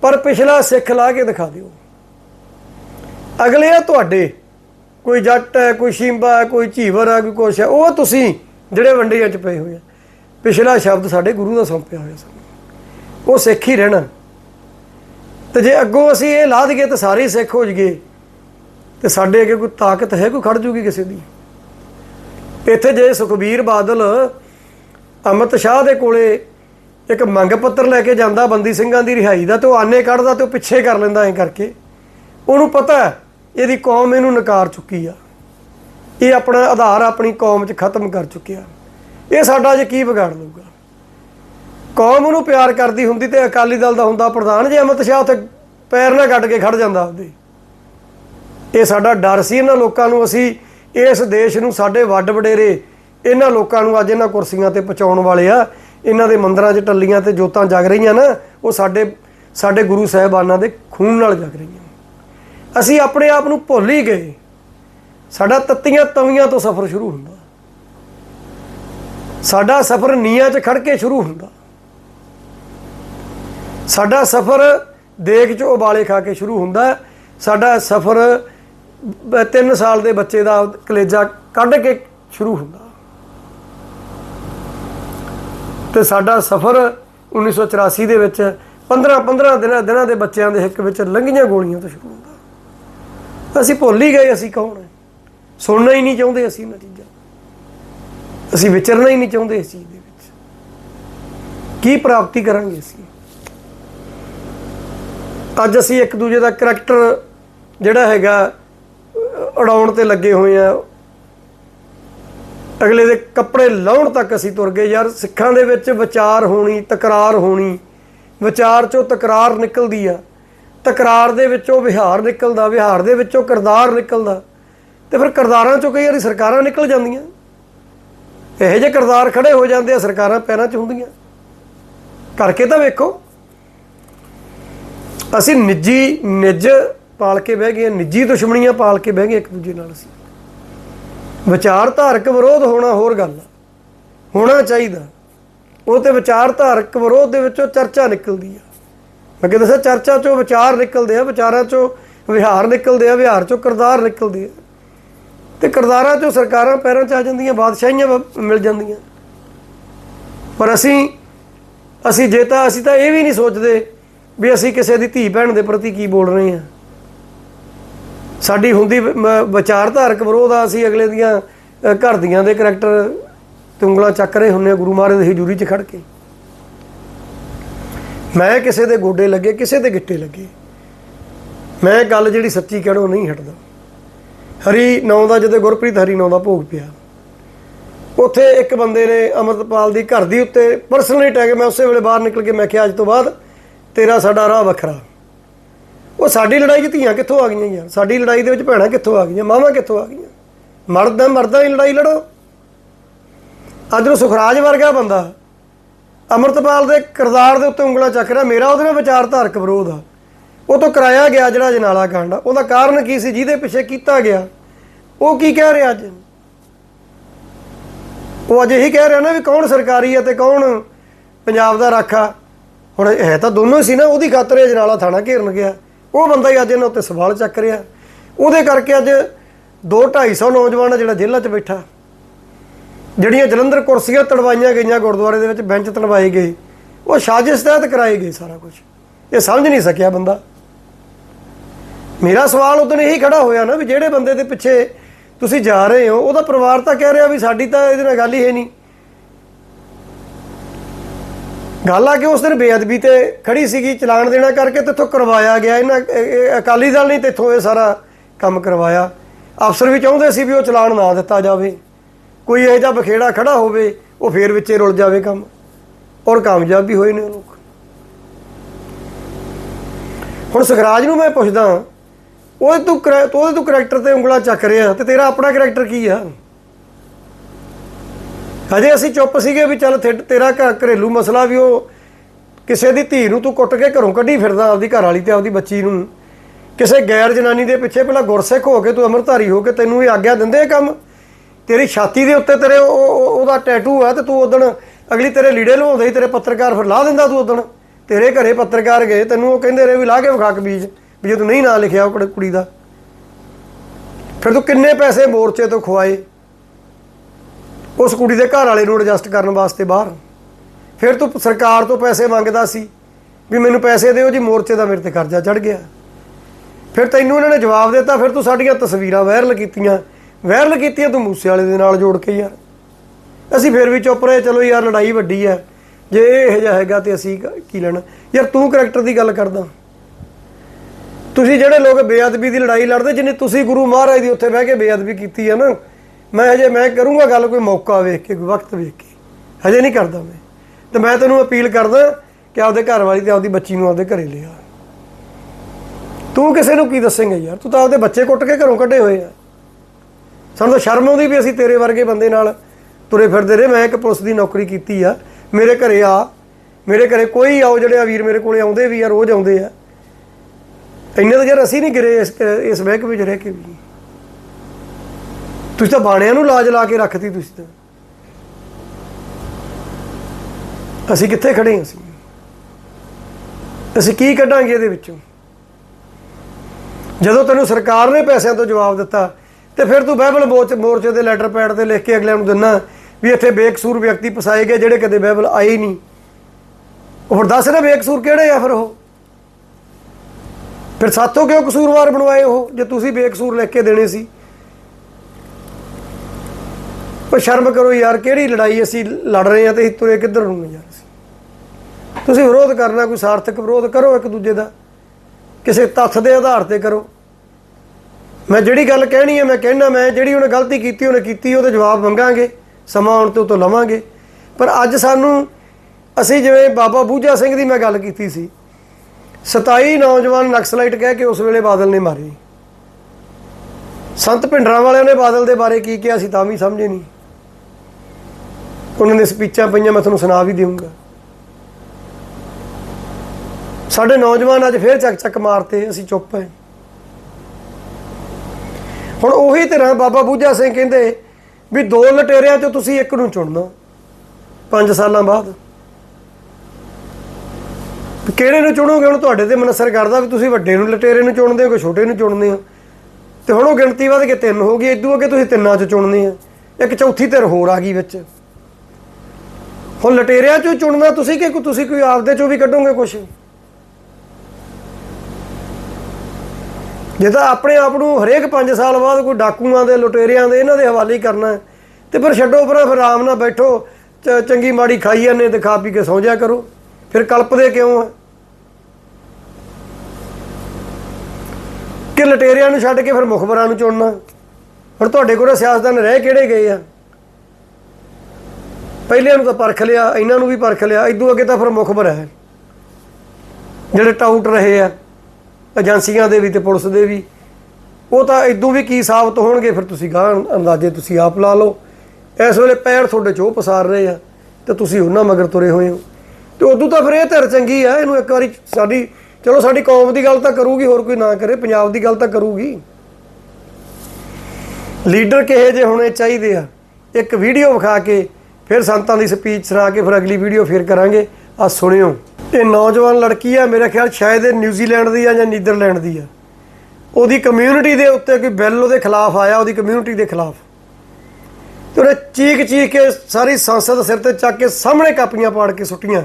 ਪਰ ਪਿਛਲਾ ਸਿੱਖ ਲਾ ਕੇ ਦਿਖਾ ਦਿਓ। ਅਗਲੇ ਆ ਤੁਹਾਡੇ। ਕੋਈ ਜੱਟ ਹੈ, ਕੋਈ ਸ਼ੀਂਬਾ ਹੈ, ਕੋਈ ਝੀਵਰ ਹੈ, ਕੋਈ ਕੁਛ ਹੈ, ਉਹ ਤੁਸੀਂ ਜਿਹੜੇ ਵੰਡੀਆਂ 'ਚ ਪਏ ਹੋਏ ਆ। ਪਿਛਲਾ ਸ਼ਬਦ ਸਾਡੇ ਗੁਰੂ ਦਾ ਸੌਂਪਿਆ ਹੋਇਆ ਸਾਨੂੰ। ਉਹ ਸਿੱਖ ਹੀ ਰਹਿਣਾ। ਤੇ ਜੇ ਅੱਗੋਂ ਅਸੀਂ ਇਹ ਲਾ ਦਈਏ ਤਾਂ ਸਾਰੇ ਹੀ ਸਿੱਖ ਹੋ ਜਾਈਏ, ਤੇ ਸਾਡੇ ਅੱਗੇ ਕੋਈ ਤਾਕਤ ਹੈ, ਕੋਈ ਖੜ ਜੂਗੀ ਕਿਸੇ ਦੀ? ਇੱਥੇ ਜੇ ਸੁਖਬੀਰ ਬਾਦਲ ਅਮਿਤ ਸ਼ਾਹ ਦੇ ਕੋਲੇ ਇੱਕ ਮੰਗ ਪੱਤਰ ਲੈ ਕੇ ਜਾਂਦਾ ਬੰਦੀ ਸਿੰਘਾਂ ਦੀ ਰਿਹਾਈ ਦਾ ਤੇ ਉਹ ਆਨੇ ਕੱਢਦਾ ਤੇ ਉਹ ਪਿੱਛੇ ਕਰ ਲੈਂਦਾ ਐ ਕਰਕੇ। ਉਹਨੂੰ ਪਤਾ ਇਹਦੀ ਕੌਮ ਇਹਨੂੰ ਨਕਾਰ ਚੁੱਕੀ ਆ। ਇਹ ਆਪਣਾ ਆਧਾਰ ਆਪਣੀ ਕੌਮ 'ਚ ਖਤਮ ਕਰ ਚੁੱਕਿਆ। ਇਹ ਸਾਡਾ ਜੇ ਕੀ ਵਿਗਾੜ ਲਊਗਾ? ਕੌਮ ਉਹਨੂੰ ਪਿਆਰ ਕਰਦੀ ਹੁੰਦੀ ਤੇ ਅਕਾਲੀ ਦਲ ਦਾ ਹੁੰਦਾ ਪ੍ਰਧਾਨ ਜੇ ਅਮਿਤ ਸ਼ਾਹ ਉੱਥੇ ਪੈਰ ਨਾ ਕੱਢ ਕੇ ਖੜ ਜਾਂਦਾ ਉਹਦੇ। ਇਹ ਸਾਡਾ ਡਰ ਸੀ ਇਹਨਾਂ ਲੋਕਾਂ ਨੂੰ। ਅਸੀਂ ਇਸ ਦੇਸ਼ ਨੂੰ ਸਾਡੇ ਵੱਡ ਵਡੇਰੇ ਇਹਨਾਂ ਲੋਕਾਂ ਨੂੰ ਅੱਜ ਇਹਨਾਂ ਕੁਰਸੀਆਂ ਤੇ ਪਹੁੰਚਾਉਣ ਵਾਲੇ ਆ। ਇਹਨਾਂ ਦੇ ਮੰਦਰਾਂ 'ਚ ਟੱਲੀਆਂ ਤੇ ਜੋਤਾਂ ਜਗ ਰਹੀਆਂ ਨਾ, ਉਹ ਸਾਡੇ ਸਾਡੇ ਗੁਰੂ ਸਾਹਿਬਾਨਾਂ ਦੇ ਖੂਨ ਨਾਲ ਜਗ ਰਹੀਆਂ ਅਸੀਂ ਆਪਣੇ ਆਪ ਨੂੰ ਭੁੱਲ ਹੀ ਗਏ। ਸਾਡਾ ਤੱਤੀਆਂ ਤਵੀਆਂ ਤੋਂ ਸਫ਼ਰ ਸ਼ੁਰੂ ਹੁੰਦਾ। ਸਾਡਾ ਸਫ਼ਰ ਨੀਹਾਂ 'ਚ ਖੜ ਕੇ ਸ਼ੁਰੂ ਹੁੰਦਾ। ਸਾਡਾ ਸਫ਼ਰ ਦੇਖ 'ਚ ਉਬਾਲੇ ਖਾ ਕੇ ਸ਼ੁਰੂ ਹੁੰਦਾ। ਸਾਡਾ ਸਫ਼ਰ 3 ਸਾਲ ਦੇ ਬੱਚੇ ਦਾ ਕਲੇਜਾ ਕੱਢ ਕੇ ਸ਼ੁਰੂ ਹੁੰਦਾ। ਤੇ ਸਾਡਾ ਸਫ਼ਰ 1984 ਦੇ ਵਿੱਚ 15 15 ਦਿਨਾਂ ਦਿਨਾਂ ਦੇ ਬੱਚਿਆਂ ਦੇ ਹਿੱਕ ਵਿੱਚ ਲੰਘੀਆਂ ਗੋਲੀਆਂ ਤੋਂ ਸ਼ੁਰੂ ਹੁੰਦਾ। ਅਸੀਂ ਭੁੱਲ ਹੀ ਗਏ ਅਸੀਂ ਕੌਣ ਹੈ। ਸੁਣਨਾ ਹੀ ਨਹੀਂ ਚਾਹੁੰਦੇ ਅਸੀਂ ਇਹਨਾਂ ਚੀਜ਼ਾਂ। ਅਸੀਂ ਵਿਚਰਨਾ ਹੀ ਨਹੀਂ ਚਾਹੁੰਦੇ ਇਸ ਚੀਜ਼ ਦੇ ਵਿੱਚ। ਕੀ ਪ੍ਰਾਪਤੀ ਕਰਾਂਗੇ ਅਸੀਂ? ਅੱਜ ਅਸੀਂ ਇੱਕ ਦੂਜੇ ਦਾ ਕਰੈਕਟਰ ਜਿਹੜਾ ਹੈਗਾ ਉਡਾਉਣ ਤੇ ਲੱਗੇ ਹੋਏ ਆ ਅਗਲੇ ਦੇ ਕੱਪੜੇ ਲਾਉਣ ਤੱਕ ਅਸੀਂ ਤੁਰ ਗਏ ਯਾਰ, ਸਿੱਖਾਂ ਦੇ ਵਿੱਚ ਵਿਚਾਰ ਹੋਣੀ, ਤਕਰਾਰ ਹੋਣੀ। ਵਿਚਾਰ ਚੋਂ ਤਕਰਾਰ ਨਿਕਲਦੀ ਆ। ਤਕਰਾਰ ਦੇ ਵਿੱਚੋਂ ਵਿਹਾਰ ਨਿਕਲਦਾ, ਵਿਹਾਰ ਦੇ ਵਿੱਚੋਂ ਕਿਰਦਾਰ ਨਿਕਲਦਾ। ਤੇ ਫਿਰ ਕਿਰਦਾਰਾਂ ਚੋਂ ਕਈ ਵਾਰੀ ਸਰਕਾਰਾਂ ਨਿਕਲ ਜਾਂਦੀਆਂ। ਇਹੋ ਜਿਹੇ ਕਿਰਦਾਰ ਖੜੇ ਹੋ ਜਾਂਦੇ ਆ, ਸਰਕਾਰਾਂ ਪੈਰਾਂ 'ਚ ਹੁੰਦੀਆਂ। ਕਰਕੇ ਤਾਂ ਵੇਖੋ। ਅਸੀਂ ਨਿੱਜੀ ਨਿੱਜ ਪਾਲ ਕੇ ਬਹਿ ਗਏ ਨਿੱਜੀ ਦੁਸ਼ਮਣੀਆਂ ਪਾਲ ਕੇ ਬਹਿ ਗਏ ਇੱਕ ਦੂਜੇ ਨਾਲ ਅਸੀਂ। ਵਿਚਾਰਧਾਰਕ ਵਿਰੋਧ ਹੋਣਾ ਹੋਰ ਗੱਲ ਆ। ਹੋਣਾ ਚਾਹੀਦਾ। ਉਹ ਤੇ ਵਿਚਾਰਧਾਰਕ ਵਿਰੋਧ ਦੇ ਵਿੱਚੋਂ ਚਰਚਾ ਨਿਕਲਦੀ ਆ। ਮੈਂ ਕਿ ਦੱਸਿਆ ਚਰਚਾ ਚੋਂ ਵਿਚਾਰ ਨਿਕਲਦੇ ਆ, ਵਿਚਾਰਾਂ ਚੋਂ ਵਿਹਾਰ ਨਿਕਲਦੇ ਆ, ਵਿਹਾਰ ਚੋਂ ਕਿਰਦਾਰ ਨਿਕਲਦੇ ਆ। ਤੇ ਕਿਰਦਾਰਾਂ ਚੋਂ ਸਰਕਾਰਾਂ ਪੈਰਾਂ 'ਚ ਆ ਜਾਂਦੀਆਂ, ਬਾਦਸ਼ਾਹੀਆਂ ਵ- ਮਿਲ ਜਾਂਦੀਆਂ। ਪਰ ਅਸੀਂ ਅਸੀਂ ਜੇ ਤਾਂ, ਅਸੀਂ ਤਾਂ ਇਹ ਵੀ ਨਹੀਂ ਸੋਚਦੇ ਵੀ ਅਸੀਂ ਕਿਸੇ ਦੀ ਧੀ ਭੈਣ ਦੇ ਪ੍ਰਤੀ ਕੀ ਬੋਲ ਰਹੇ ਹਾਂ। ਸਾਡੀ ਹੁੰਦੀ ਵਿਚਾਰਧਾਰਕ ਵਿਰੋਧ ਆ ਅਸੀਂ ਅਗਲੇ ਦੀਆਂ ਅ, ਘਰ ਦੀਆਂ ਦੇ ਕਰੈਕਟਰ ਤੇ ਉਂਗਲਾਂ ਚੱਕ ਰਹੇ ਹੁੰਨੇ ਆ ਗੁਰੂ ਮਹਾਰਾਜ ਦੀ ਹਜ਼ੂਰੀ 'ਚ ਖੜ ਕੇ। ਮੈਂ ਕਿਸੇ ਦੇ ਗੋਡੇ ਲੱਗੇ ਕਿਸੇ ਦੇ ਗਿੱਟੇ ਲੱਗੇ। ਮੈਂ ਗੱਲ ਜਿਹੜੀ ਸੱਚੀ ਕਹਿਣੋਂ ਨਹੀਂ ਹਟਦਾ। ਹਰੀ ਨੌ ਦਾ ਜਦੋਂ ਗੁਰਪ੍ਰੀਤ ਹਰੀ ਨੌ ਦਾ ਭੋਗ ਪਿਆ ਉੱਥੇ ਇੱਕ ਬੰਦੇ ਨੇ ਅਮਰਤਪਾਲ ਦੀ ਘਰ ਦੀ ਉੱਤੇ ਪਰਸਨਲੀ ਟੈਗ ਮੈਂ ਉਸੇ ਵੇਲੇ ਬਾਹਰ ਨਿਕਲ ਕੇ ਮੈਂ ਕਿਹਾ ਅੱਜ ਤੋਂ ਬਾਅਦ ਤੇਰਾ ਸਾਡਾ ਰਾਹ ਵੱਖਰਾ। ਉਹ ਸਾਡੀ ਲੜਾਈ 'ਚ ਧੀਆਂ ਕਿੱਥੋਂ ਆ ਗਈਆਂ ਯਾਰ ਸਾਡੀ ਲੜਾਈ ਦੇ ਵਿੱਚ ਭੈਣਾਂ ਕਿੱਥੋਂ ਆ ਗਈਆਂ? ਮਾਵਾਂ ਕਿੱਥੋਂ ਆ ਗਈਆਂ? ਮਰਦਾਂ ਮਰਦਾਂ ਦੀ ਲੜਾਈ ਲੜੋ। ਅੱਜ ਨੂੰ ਸੁਖਰਾਜ ਵਰਗਾ ਬੰਦਾ ਅਮਰਤਪਾਲ ਦੇ ਕਿਰਦਾਰ ਦੇ ਉੱਤੇ ਉਂਗਲਾ ਚੱਕ ਰਿਹਾ, ਮੇਰਾ ਉਹਦੇ ਨਾਲ ਵਿਚਾਰਧਾਰਕ ਵਿਰੋਧ ਆ। ਉਹ ਤੋਂ ਕਰਾਇਆ ਗਿਆ ਜਿਹੜਾ ਜਨਾਲਾ ਕਾਂਡ ਆ। ਉਹਦਾ ਕਾਰਨ ਕੀ ਸੀ? ਜਿਹਦੇ ਪਿੱਛੇ ਕੀਤਾ ਗਿਆ। ਉਹ ਕੀ ਕਹਿ ਰਿਹਾ ਅੱਜ? ਉਹ ਅਜੇ ਹੀ ਕਹਿ ਰਿਹਾ ਨਾ ਵੀ ਕੌਣ ਸਰਕਾਰੀ ਹੈ ਤੇ ਕੌਣ ਪੰਜਾਬ ਦਾ ਰਾਖਾ? ਹੁਣ ਹੈ ਤਾਂ ਦੋਨੋਂ ਹੀ ਸੀ ਨਾ, ਉਹਦੀ ਖਾਤਰ ਇਹ ਜਨਾਲਾ ਥਾਣਾ ਘੇਰਨ ਗਿਆ। ਉਹ ਬੰਦਾ ਹੀ ਅੱਜ ਇਹਨਾਂ ਉੱਤੇ ਸਵਾਲ ਚੱਕ ਰਿਹਾ। ਉਹਦੇ ਕਰਕੇ ਅੱਜ 2 250 ਨੌਜਵਾਨ ਆ ਜਿਹੜਾ ਜੇਲ੍ਹਾਂ 'ਚ ਬੈਠਾ। ਜਿਹੜੀਆਂ ਜਲੰਧਰ ਕੁਰਸੀਆਂ ਤੜਵਾਈਆਂ ਗਈਆਂ ਗੁਰਦੁਆਰੇ ਦੇ ਵਿੱਚ, ਬੈਂਚ ਤੜਵਾਏ ਗਏ। ਉਹ ਸਾਜ਼ਿਸ਼ ਤਹਿਤ ਕਰਾਏ ਗਏ ਸਾਰਾ ਕੁਝ। ਇਹ ਸਮਝ ਨਹੀਂ ਸਕਿਆ ਬੰਦਾ। ਮੇਰਾ ਸਵਾਲ ਉਦੋਂ ਇਹੀ ਖੜਾ ਹੋਇਆ ਨਾ ਵੀ ਜਿਹੜੇ ਬੰਦੇ ਦੇ ਪਿੱਛੇ ਤੁਸੀਂ ਜਾ ਰਹੇ ਹੋ, ਉਹਦਾ ਪਰਿਵਾਰ ਤਾਂ ਕਹਿ ਰਿਹਾ ਵੀ ਸਾਡੀ ਤਾਂ ਇਹਦੇ ਨਾਲ ਗੱਲ ਹੀ ਹੈ ਨਹੀਂ। ਗੱਲ ਆ ਕਿ ਉਸ ਦਿਨ ਬੇਅਦਬੀ ਤੇ ਖੜੀ ਸੀਗੀ, ਚਲਾਨ ਦੇਣਾ ਕਰਕੇ ਤੇਥੋਂ ਕਰਵਾਇਆ ਗਿਆ। ਇਹਨਾਂ ਅਕਾਲੀ ਦਲ ਨੇ ਤੇਥੋਂ ਇਹ ਸਾਰਾ ਕੰਮ ਕਰਵਾਇਆ। ਅਫਸਰ ਵੀ ਚਾਹੁੰਦੇ ਸੀ ਵੀ ਉਹ ਚਲਾਨ ਨਾ ਦਿੱਤਾ ਜਾਵੇ। ਕੋਈ ਇਹੋ ਜਿਹਾ ਬਖੇੜਾ ਖੜਾ ਹੋਵੇ, ਉਹ ਫੇਰ ਵਿੱਚੇ ਰੁਲ ਜਾਵੇ ਕੰਮ। ਔਰ ਕਾਮਯਾਬ ਵੀ ਹੋਏ ਨੇ ਲੋਕ। ਹੁਣ ਸਖਰਾਜ ਨੂੰ ਮੈਂ ਪੁੱਛਦਾ ਉਹ ਤੂੰ ਕਰੈ- ਤੂੰ ਉਹਦੇ ਤੂੰ ਕਰੈਕਟਰ ਤੇ ਉਂਗਲਾ ਚੱਕ ਰਿਹਾ, ਤੇ ਤੇਰਾ ਆਪਣਾ ਕਰੈਕਟਰ ਕੀ ਆ? ਹਜੇ ਅਸੀਂ ਚੁੱਪ ਸੀਗੇ ਵੀ ਚੱਲ ਥਿ- ਤੇਰਾ ਘ- ਘਰੇਲੂ ਮਸਲਾ ਵੀ ਉਹ ਕਿਸੇ ਦੀ ਧੀ ਨੂੰ ਤੂੰ ਕੁੱਟ ਕੇ ਘਰੋਂ ਕੱਢੀ ਫਿਰਦਾ ਆਪਦੀ ਘਰ ਵਾਲੀ ਤੇ ਆਪਦੀ ਬੱਚੀ ਨੂੰ। ਕਿਸੇ ਗੈਰ ਜਨਾਨੀ ਦੇ ਪਿੱਛੇ ਪਹਿਲਾਂ ਗੁਰਸਿੱਖ ਹੋ ਕੇ ਤੂੰ ਅਮਰਧਾਰੀ ਹੋ ਕੇ ਤੈਨੂੰ ਇਹ ਆਗਿਆ ਦਿੰਦੇ ਇਹ ਕੰਮ? ਤੇਰੀ ਛਾਤੀ ਦੇ ਉੱਤੇ ਤੇਰੇ ਉਹਦਾ ਟੈਟੂ ਆ ਤੇ ਤੂੰ ਉਦਣ ਅਗਲੀ ਤੇਰੇ ਲੀੜੇ ਲਵਾਉਂਦੇ ਹੀ ਤੇਰੇ ਪੱਤਰਕਾਰ ਫਿਰ ਲਾ ਦਿੰਦਾ ਤੂੰ ਉਦਣ ਤੇਰੇ ਘਰੇ ਪੱਤਰਕਾਰ ਗਏ, ਤੈਨੂੰ ਉਹ ਕਹਿੰਦੇ ਰਹੇ ਵੀ ਲਾ ਕੇ ਵਿਖਾ ਬੀਜ ਵੀ ਜੇ ਤੂੰ ਨਹੀਂ ਨਾਂ ਲਿਖਿਆ ਉਹ ਕੁੜੀ ਦਾ। ਫਿਰ ਤੂੰ ਕਿੰਨੇ ਪੈਸੇ ਮੋਰਚੇ ਤੋਂ ਖਵਾਏ ਉਸ ਕੁੜੀ ਦੇ ਘਰ ਵਾਲੇ ਨੂੰ ਐਡਜਸਟ ਕਰਨ ਵਾਸਤੇ ਬਾਹਰ। ਫਿਰ ਤੂੰ ਸਰਕਾਰ ਤੋਂ ਪੈਸੇ ਮੰਗਦਾ ਸੀ ਵੀ ਮੈਨੂੰ ਪੈਸੇ ਦਿਓ ਜੀ, ਮੋਰਚੇ ਦਾ ਮੇਰੇ ਤੇ ਕਰਜ਼ਾ ਚੜ ਗਿਆ। ਫਿਰ ਤੈਨੂੰ ਇਹਨਾਂ ਨੇ ਜਵਾਬ ਦਿੱਤਾ, ਫਿਰ ਤੂੰ ਸਾਡੀਆਂ ਤਸਵੀਰਾਂ ਵਾਇਰਲ ਕੀਤੀਆਂ। ਵਾਇਰਲ ਕੀਤੀਆਂ ਤੂੰ ਮੂਸੇ ਵਾਲੇ ਦੇ ਨਾਲ ਜੋੜ ਕੇ ਯਾਰ। ਅਸੀਂ ਫਿਰ ਵੀ ਚੁੱਪ ਰਹੇ, ਚਲੋ ਯਾਰ ਲੜਾਈ ਵੱਡੀ ਹੈ। ਜੇ ਇਹ ਇਹੋ ਜਿਹਾ ਹੈਗਾ ਤੇ ਅਸੀਂ ਕੀ ਲੈਣਾ? ਯਾਰ ਤੂੰ ਕਰੈਕਟਰ ਦੀ ਗੱਲ ਕਰਦਾ। ਤੁਸੀਂ ਜਿਹੜੇ ਲੋਕ ਬੇਅਦਬੀ ਦੀ ਲੜਾਈ ਲੜਦੇ, ਜਿੰਨੇ ਤੁਸੀਂ ਗੁਰੂ ਮਹਾਰਾਜ ਦੀ ਉੱਥੇ ਬਹਿ ਕੇ ਬੇਅਦਬੀ ਕੀਤੀ ਹੈ ਨਾ ਮੈਂ ਹਜੇ ਮੈਂ ਕਰੂੰਗਾ ਗੱਲ ਕੋਈ ਮੌਕਾ ਵੇਖ ਕੇ, ਕੋਈ ਵਕਤ ਵੇਖ ਕੇ। ਹਜੇ ਨਹੀਂ ਕਰਦਾ ਮੈਂ। ਤੇ ਮੈਂ ਤੈਨੂੰ ਅਪੀਲ ਕਰਦਾ ਕਿ ਆਪਦੇ ਘਰ ਵਾਲੀ ਤੇ ਆਪਦੀ ਬੱਚੀ ਨੂੰ ਆਪਦੇ ਘਰੇ ਲਿਆ ਤੂੰ ਕਿਸੇ ਨੂੰ ਕੀ ਦੱਸੇਂਗਾ ਯਾਰ? ਤੂੰ ਤਾਂ ਆਪਦੇ ਬੱਚੇ ਕੁੱਟ ਕੇ ਘਰੋਂ ਕੱਢੇ ਹੋਏ ਆ। ਸਾਨੂੰ ਤਾਂ ਸ਼ਰਮ ਆਉਂਦੀ ਵੀ ਅਸੀਂ ਤੇਰੇ ਵਰਗੇ ਬੰਦੇ ਨਾਲ ਤੁਰੇ ਫਿਰਦੇ ਰਹੇ। ਮੈਂ ਇੱਕ ਪੁਲਿਸ ਦੀ ਨੌਕਰੀ ਕੀਤੀ ਆ। ਮੇਰੇ ਘਰੇ ਆ। ਮੇਰੇ ਘਰੇ ਕੋਈ ਆਓ ਜਿਹੜੇ ਆ ਵੀਰ ਮੇਰੇ ਕੋਲੇ ਆਉਂਦੇ ਵੀ ਆ, ਰੋਜ਼ ਆਉਂਦੇ ਆ। ਇੰਨੇ ਤਾਂ ਯਾਰ ਅਸੀਂ ਨਹੀਂ ਗਿਰੇ ਇਸ ਇਸ ਮਹਿਕਮੇ ਵਿੱਚ ਰਹਿ ਕੇ ਵੀ। ਤੁਸੀਂ ਤਾਂ ਬਾਣਿਆਂ ਨੂੰ ਲਾਜ ਲਾ ਕੇ ਰੱਖਤੀ ਤੁਸੀਂ ਤਾਂ। ਅਸੀਂ ਕਿੱਥੇ ਖੜੇ ਹਾਂ ਅਸੀਂ? ਅਸੀਂ ਕੀ ਕੱਢਾਂਗੇ ਇਹਦੇ ਵਿੱਚੋਂ? ਜਦੋਂ ਤੈਨੂੰ ਸਰਕਾਰ ਨੇ ਪੈਸਿਆਂ ਤੋਂ ਜਵਾਬ ਦਿੱਤਾ, ਤੇ ਫਿਰ ਤੂੰ ਬਾਈਬਲ ਮੋਰਚ- ਮੋਰਚੇ ਦੇ ਲੈਟਰ ਪੈਡ ਤੇ ਲਿਖ ਕੇ ਅਗਲਿਆਂ ਨੂੰ ਦਿੰਨਾ ਵੀ ਇੱਥੇ ਬੇਕਸੂਰ ਵਿਅਕਤੀ ਫਸਾਏ ਗਏ ਜਿਹੜੇ ਕਦੇ ਬਾਈਬਲ ਆਏ ਹੀ ਨਹੀਂ। ਉਹ ਫਿਰ ਦੱਸ ਨਾ ਬੇਕਸੂਰ ਕਿਹੜੇ ਆ ਫਿਰ ਉਹ? ਫਿਰ ਸਾਥੋਂ ਕਿਉਂ ਕਸੂਰਵਾਰ ਬਣਵਾਏ ਉਹ, ਜੇ ਤੁਸੀਂ ਬੇਕਸੂਰ ਲਿਖ ਕੇ ਦੇਣੇ ਸੀ? ਪਰ ਸ਼ਰਮ ਕਰੋ ਯਾਰ, ਕਿਹੜੀ ਲੜਾਈ ਅਸੀਂ ਲੜ ਰਹੇ ਆ ਤੇ ਤੁਰੇ ਕਿੱਧਰ ਨੂੰ ਯਾਰ ਅਸੀਂ? ਤੁਸੀਂ ਵਿਰੋਧ ਕਰਨਾ, ਕੋਈ ਸਾਰਥਕ ਵਿਰੋਧ ਕਰੋ ਇੱਕ ਦੂਜੇ ਦਾ। ਕਿਸੇ ਤੱਥ ਦੇ ਆਧਾਰ ਤੇ ਕਰੋ। ਮੈਂ ਜਿਹੜੀ ਗੱਲ ਕਹਿਣੀ ਹੈ ਮੈਂ ਕਹਿਣਾ, ਮੈਂ ਜਿਹੜੀ ਉਹਨੇ ਗਲਤੀ ਕੀਤੀ, ਉਹਨੇ ਕੀਤੀ, ਉਹਦੇ ਜਵਾਬ ਮੰਗਾਂਗੇ, ਸਮਾਂ ਆਉਣ ਤੇ ਉਹ ਤੋਂ ਲਵਾਂਗੇ। ਪਰ ਅੱਜ ਸਾਨੂੰ, ਅਸੀਂ ਜਿਵੇਂ ਬਾਬਾ ਬੂਝਾ ਸਿੰਘ ਦੀ ਮੈਂ ਗੱਲ ਕੀਤੀ ਸੀ 27 ਨੌਜਵਾਨ ਨਕਸਲਾਈਟ ਕਹਿ ਕੇ ਉਸ ਵੇਲੇ ਬਾਦਲ ਨੇ ਮਾਰੇ। ਸੰਤ ਭਿੰਡਰਾਂ ਵਾਲਿਆਂ ਨੇ ਬਾਦਲ ਦੇ ਬਾਰੇ ਕੀ ਕਿਹਾ ਸੀ ਤਾਂ ਵੀ ਸਮਝੇ ਨਹੀਂ। ਉਹਨਾਂ ਨੇ ਸਪੀਚਾਂ ਪਈਆਂ, ਮੈਂ ਤੁਹਾਨੂੰ ਸੁਣਾ ਵੀ ਦੇਵਾਂਗਾ ਸਾਡੇ ਨੌਜਵਾਨ ਅੱਜ ਫੇਰ ਚੱਕ ਚੱਕ ਮਾਰਤੇ ਅਸੀਂ ਚੁੱਪ ਹੈ। ਹੁਣ ਉਹੀ ਤਰ੍ਹਾਂ ਬਾਬਾ ਬੂਝਾ ਸਿੰਘ ਕਹਿੰਦੇ ਵੀ ਦੋ ਲਟੇਰਿਆਂ ਚੋਂ ਤੁਸੀਂ ਇੱਕ ਨੂੰ ਚੁਣਨਾ 5 ਸਾਲਾਂ ਬਾਅਦ। ਕਿਹੜੇ ਨੂੰ ਚੁਣੋਗੇ? ਹੁਣ ਤੁਹਾਡੇ ਤੇ ਮਨਸਰ ਕਰਦਾ ਵੀ ਤੁਸੀਂ ਵੱਡੇ ਨੂੰ ਲਟੇਰੇ ਨੂੰ ਚੁਣਦੇ ਹੋ ਕਿ ਛੋਟੇ ਨੂੰ ਚੁਣਦੇ ਹੋ। ਤੇ ਹੁਣ ਉਹ ਗਿਣਤੀ ਵੱਧ ਕੇ ਤਿੰਨ ਹੋ ਗਈ ਇਦੋਂ ਅੱਗੇ ਤੁਸੀਂ ਤਿੰਨਾਂ ਚ ਚੁਣਦੇ ਆ। ਇੱਕ ਚੌਥੀ ਧਿਰ ਹੋਰ ਆ ਗਈ ਵਿੱਚ। ਹੁਣ ਲਟੇਰਿਆਂ ਚੋਂ ਚੁਣਨਾ ਤੁਸੀਂ ਕਿ ਤੁਸੀਂ ਕੋਈ ਆਪਦੇ ਚੋਂ ਵੀ ਕੱਢੋਗੇ ਕੁਝ ਜੇ ਤਾਂ ਆਪਣੇ ਆਪ ਨੂੰ ਹਰੇਕ 5 ਸਾਲ ਬਾਅਦ ਕੋਈ ਡਾਕੂਆਂ ਦੇ ਲੁਟੇਰਿਆਂ ਦੇ ਇਹਨਾਂ ਦੇ ਹਵਾਲੇ ਕਰਨਾ ਹੈ, ਤੇ ਫਿਰ ਛੱਡੋ ਪਰਾਂ ਫਿਰ ਆਰਾਮ ਨਾਲ ਬੈਠੋ ਚ- ਚੰਗੀ ਮਾੜੀ ਖਾਈ ਜਾਂਦੇ ਤੇ ਖਾ ਪੀ ਕੇ ਸੌਂ ਜਾ ਕਰੋ। ਫਿਰ ਕਲਪਦੇ ਕਿਉਂ ਹੈ? ਕਿ ਲਟੇਰਿਆਂ ਨੂੰ ਛੱਡ ਕੇ ਫਿਰ ਮੁਖਬਰਾਂ ਨੂੰ ਚੁਣਨਾ? ਹੁਣ ਤੁਹਾਡੇ ਕੋਲ ਸਿਆਸਤਦਾਨ ਰਹਿ ਕਿਹੜੇ ਗਏ ਆ? ਪਹਿਲਿਆਂ ਨੂੰ ਤਾਂ ਪਰਖ ਲਿਆ, ਇਹਨਾਂ ਨੂੰ ਵੀ ਪਰਖ ਲਿਆ ਇਦੋਂ ਅੱਗੇ ਤਾਂ ਫਿਰ ਮੁਖਬਰ ਹੈ। ਜਿਹੜੇ ਟਾਊਟ ਰਹੇ ਆ, ਏਜੰਸੀਆਂ ਦੇ ਵੀ ਤੇ ਪੁਲਿਸ ਦੇ ਵੀ, ਉਹ ਤਾਂ ਇਦੋਂ ਵੀ ਕੀ ਸਾਬਤ ਹੋਣਗੇ, ਫਿਰ ਤੁਸੀਂ ਗਾਂ ਅੰਦਾਜ਼ੇ ਤੁਸੀਂ ਆਪ ਲਾ ਲਓ। ਇਸ ਵੇਲੇ ਪੈਰ ਤੁਹਾਡੇ ਚੋਂ ਪਸਾਰ ਰਹੇ ਆ, ਤੇ ਤੁਸੀਂ ਉਹਨਾਂ ਮਗਰ ਤੁਰੇ ਹੋਏ ਹੋ। ਤੇ ਉਦੋਂ ਤਾਂ ਫਿਰ ਇਹ ਧਿਰ ਚੰਗੀ ਆ, ਇਹਨੂੰ ਇੱਕ ਵਾਰੀ ਸਾਡੀ, ਚਲੋ ਸਾਡੀ ਕੌਮ ਦੀ ਗੱਲ ਤਾਂ ਕਰੂਗੀ, ਹੋਰ ਕੋਈ ਨਾ ਕਰੇ, ਪੰਜਾਬ ਦੀ ਗੱਲ ਤਾਂ ਕਰੂਗੀ। ਲੀਡਰ ਕਿਹੇ ਜੇ ਹੋਣੇ ਚਾਹੀਦੇ ਆ? ਇੱਕ ਵੀਡੀਓ ਵਿਖਾ ਕੇ ਫਿਰ ਸੰਤਾਂ ਦੀ ਸਪੀਚ ਸੁਣਾ ਕੇ ਫਿਰ ਅਗਲੀ ਵੀਡੀਓ ਫਿਰ ਕਰਾਂਗੇ। ਆ ਸੁਣਿਓ। ਇਹ ਨੌਜਵਾਨ ਲੜਕੀ ਆ, ਮੇਰਾ ਖਿਆਲ ਸ਼ਾਇਦ ਇਹ ਨਿਊਜ਼ੀਲੈਂਡ ਦੀ ਆ ਜਾਂ ਨੀਦਰਲੈਂਡ ਦੀ ਆ। ਉਹਦੀ ਕਮਿਊਨਿਟੀ ਦੇ ਉੱਤੇ ਕੋਈ ਬਿੱਲ ਉਹਦੇ ਖਿਲਾਫ ਆਇਆ, ਉਹਦੀ ਕਮਿਊਨਿਟੀ ਦੇ ਖਿਲਾਫ। ਤੇ ਉਹਨੇ ਚੀਕ ਚੀਕ ਕੇ ਸਾਰੀ ਸੰਸਦ ਸਿਰ ਤੇ ਚੱਕ ਕੇ ਸਾਹਮਣੇ ਕਾਪੀਆਂ ਪਾੜ ਕੇ ਸੁੱਟੀਆਂ।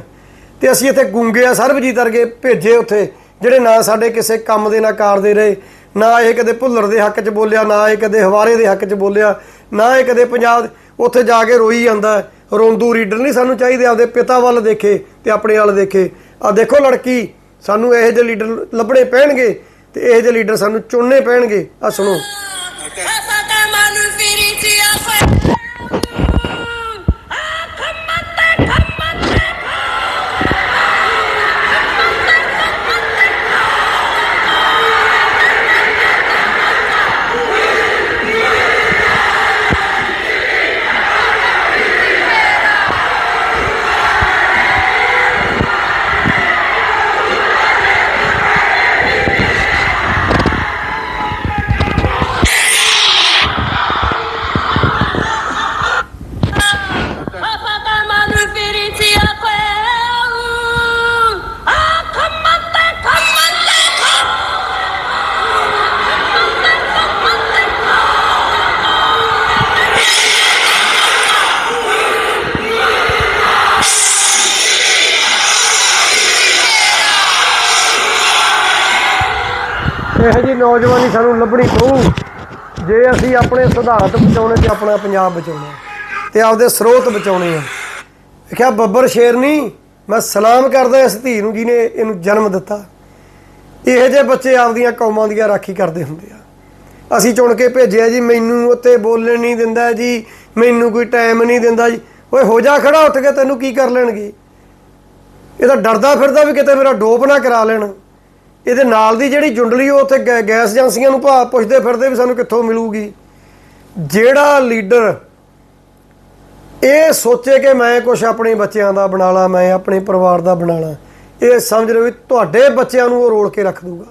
ਤੇ ਅਸੀਂ ਇੱਥੇ ਗੂੰਗੇ ਆ ਸਰਬਜੀਤ ਵਰਗੇ ਭੇਜੇ ਉੱਥੇ, ਜਿਹੜੇ ਨਾ ਸਾਡੇ ਕਿਸੇ ਕੰਮ ਦੇ, ਨਾ ਕਰਦੇ ਰਹੇ, ਨਾ ਇਹ ਕਦੇ ਭੁੱਲਰ ਦੇ ਹੱਕ 'ਚ ਬੋਲਿਆ, ਨਾ ਇਹ ਕਦੇ ਹਵਾਰੇ ਦੇ ਹੱਕ 'ਚ ਬੋਲਿਆ, ਨਾ ਇਹ ਕਦੇ ਪੰਜਾਬ ਉੱਥੇ ਜਾ ਕੇ ਰੋਈ ਜਾਂਦਾ ਰੋਂਦੂ ਰੀਡਰ ਨਹੀਂ ਸਾਨੂੰ ਚਾਹੀਦੇ, ਆਪਦੇ ਪਿਤਾ ਵੱਲ ਦੇਖੇ ਤੇ ਆਪਣੇ ਵੱਲ ਦੇਖੇ। ਆ ਦੇਖੋ ਲੜਕੀ, ਸਾਨੂੰ ਇਹੋ ਜਿਹੇ ਲੀਡਰ ਲੱਭਣੇ ਪੈਣਗੇ ਤੇ ਇਹੋ ਜਿਹੇ ਲੀਡਰ ਸਾਨੂੰ ਚੁਣਨੇ ਪੈਣਗੇ। ਆ ਸੁਣੋ। ਸਾਨੂੰ ਲੱਭਣੀ ਪਊ। ਜੇ ਅਸੀਂ ਆਪਣੇ ਸਿਧਾਂਤ ਬਚਾਉਣੇ ਤੇ ਆਪਣਾ ਪੰਜਾਬ ਬਚਾਉਣਾ ਤੇ ਆਪਦੇ ਸਰੋਤ ਬਚਾਉਣੇ ਆ। ਕਿਹਾ, ਬੱਬਰ ਸ਼ੇਰਨੀ, ਮੈਂ ਸਲਾਮ ਕਰਦਾ ਇਸ ਧੀ ਨੂੰ ਜਿਹਨੇ ਇਹਨੂੰ ਜਨਮ ਦਿੱਤਾ। ਇਹੋ ਜਿਹੇ ਬੱਚੇ ਆਪਦੀਆਂ ਕੌਮਾਂ ਦੀਆਂ ਰਾਖੀ ਕਰਦੇ ਹੁੰਦੇ ਆ। ਅਸੀਂ ਚੁਣ ਕੇ ਭੇਜਿਆ ਜੀ, ਮੈਨੂੰ ਉੱਤੇ ਬੋਲਣ ਨਹੀਂ ਦਿੰਦਾ ਜੀ, ਮੈਨੂੰ ਕੋਈ ਟਾਈਮ ਨਹੀਂ ਦਿੰਦਾ ਜੀ। ਓਏ, ਹੋ ਜਾ ਖੜਾ ਉੱਠ ਕੇ, ਤੈਨੂੰ ਕੀ ਕਰ ਲੈਣਗੇ? ਇਹ ਤਾਂ ਡਰਦਾ ਫਿਰਦਾ ਵੀ ਕਿਤੇ ਮੇਰਾ ਡੋਪ ਨਾ ਕਰਾ ਲੈਣ। ਇਹਦੇ ਨਾਲ ਦੀ ਜਿਹੜੀ ਜੁੰਡਲੀ ਉਹ ਉੱਥੇ ਗੈ- ਗੈਸ ਏਜੰਸੀਆਂ ਨੂੰ ਭਾ, ਪੁੱਛਦੇ ਫਿਰਦੇ ਵੀ ਸਾਨੂੰ ਕਿੱਥੋਂ ਮਿਲੂਗੀ। ਜਿਹੜਾ ਲੀਡਰ, ਇਹ ਸੋਚੇ ਕਿ ਮੈਂ ਕੁਝ ਆਪਣੇ ਬੱਚਿਆਂ ਦਾ ਬਣਾ ਲਾ, ਮੈਂ ਆਪਣੇ ਪਰਿਵਾਰ ਦਾ ਬਣਾ ਲਾ, ਇਹ ਸਮਝ ਲਓ ਵੀ ਤੁਹਾਡੇ ਬੱਚਿਆਂ ਨੂੰ ਉਹ ਰੋਲ ਕੇ ਰੱਖ ਦੂਗਾ।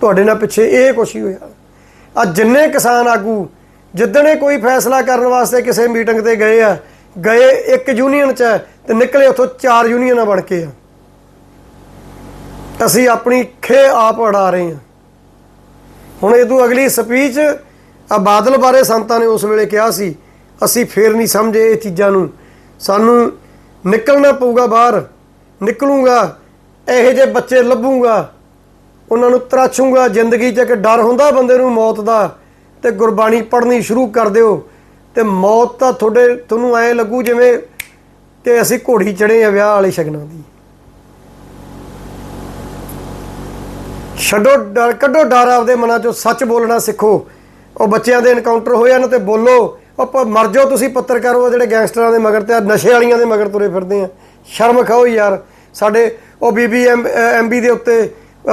ਤੁਹਾਡੇ ਨਾਲ ਪਿੱਛੇ ਇਹ ਕੁਛ ਹੀ ਹੋਇਆ। ਆ ਜਿੰਨੇ ਕਿਸਾਨ ਆਗੂ, ਜਿੱਦਣੇ ਕੋਈ ਫੈਸਲਾ ਕਰਨ ਵਾਸਤੇ ਕਿਸੇ ਮੀਟਿੰਗ ਤੇ ਗਏ ਆ, ਗਏ ਇੱਕ ਯੂਨੀਅਨ ਚ ਹੈ ਤੇ ਨਿਕਲੇ ਉੱਥੋਂ ਚਾਰ ਯੂਨੀਅਨਾਂ ਬਣ ਕੇ ਆ। ਅਸੀਂ ਆਪਣੀ ਖੇ ਆਪ ਅੜਾ ਰਹੇ ਹਾਂ। ਹੁਣ ਇਹ ਇਹਦੋਂ ਅਗਲੀ ਸਪੀਚ ਆ ਬਾਦਲ ਬਾਰੇ ਸੰਤਾਂ ਨੇ ਉਸ ਵੇਲੇ ਕਿਹਾ ਸੀ, ਅਸੀਂ ਫੇਰ ਨਹੀਂ ਸਮਝੇ ਇਹ ਚੀਜ਼ਾਂ ਨੂੰ। ਸਾਨੂੰ ਨਿਕਲਣਾ ਪਊਗਾ ਬਾਹਰ, ਨਿਕਲੂਗਾ, ਇਹੋ ਜਿਹੇ ਬੱਚੇ ਲੱਭੂੰਗਾ, ਉਹਨਾਂ ਨੂੰ ਤਰਾਸ਼ੂੰਗਾ ਜ਼ਿੰਦਗੀ 'ਚ ਇੱਕ ਡਰ ਹੁੰਦਾ ਬੰਦੇ ਨੂੰ ਮੌਤ ਦਾ, ਤੇ ਗੁਰਬਾਣੀ ਪੜ੍ਹਨੀ ਸ਼ੁਰੂ ਕਰ ਦਿਓ, ਤੇ ਮੌਤ ਤਾਂ ਤੁਹਾਡੇ, ਤੁਹਾਨੂੰ ਐ ਲੱਗੂ ਜਿਵੇਂ ਕਿ ਅਸੀਂ ਘੋੜੀ ਚੜੇ ਆ ਵਿਆਹ ਵਾਲੇ ਸ਼ਗਨਾਂ ਦੀ। ਛੱਡੋ ਡਰ, ਕੱਢੋ ਡਰ ਆਪਦੇ ਮਨਾਂ ਚੋਂ, ਸੱਚ ਬੋਲਣਾ ਸਿੱਖੋ। ਉਹ ਬੱਚਿਆਂ ਦੇ ਐਨਕਾਊਂਟਰ ਹੋਇਆ ਨਾ ਤੇ ਬੋਲੋ। ਉਹ ਪ- ਮਰ ਜਾਓ ਤੁਸੀਂ ਪੱਤਰਕਾਰ, ਉਹ ਜਿਹੜੇ ਗੈਂਗਸਟਰਾਂ ਦੇ ਮਗਰ ਤੇ ਆਹ ਨਸ਼ੇ ਵਾਲੀਆਂ ਦੇ ਮਗਰ ਤੁਰੇ ਫਿਰਦੇ ਆ। ਸ਼ਰਮ ਖਾਓ ਯਾਰ। ਸਾਡੇ ਉਹ ਬੀਬੀਐਮ ਐਮਬੀ ਦੇ ਉੱਤੇ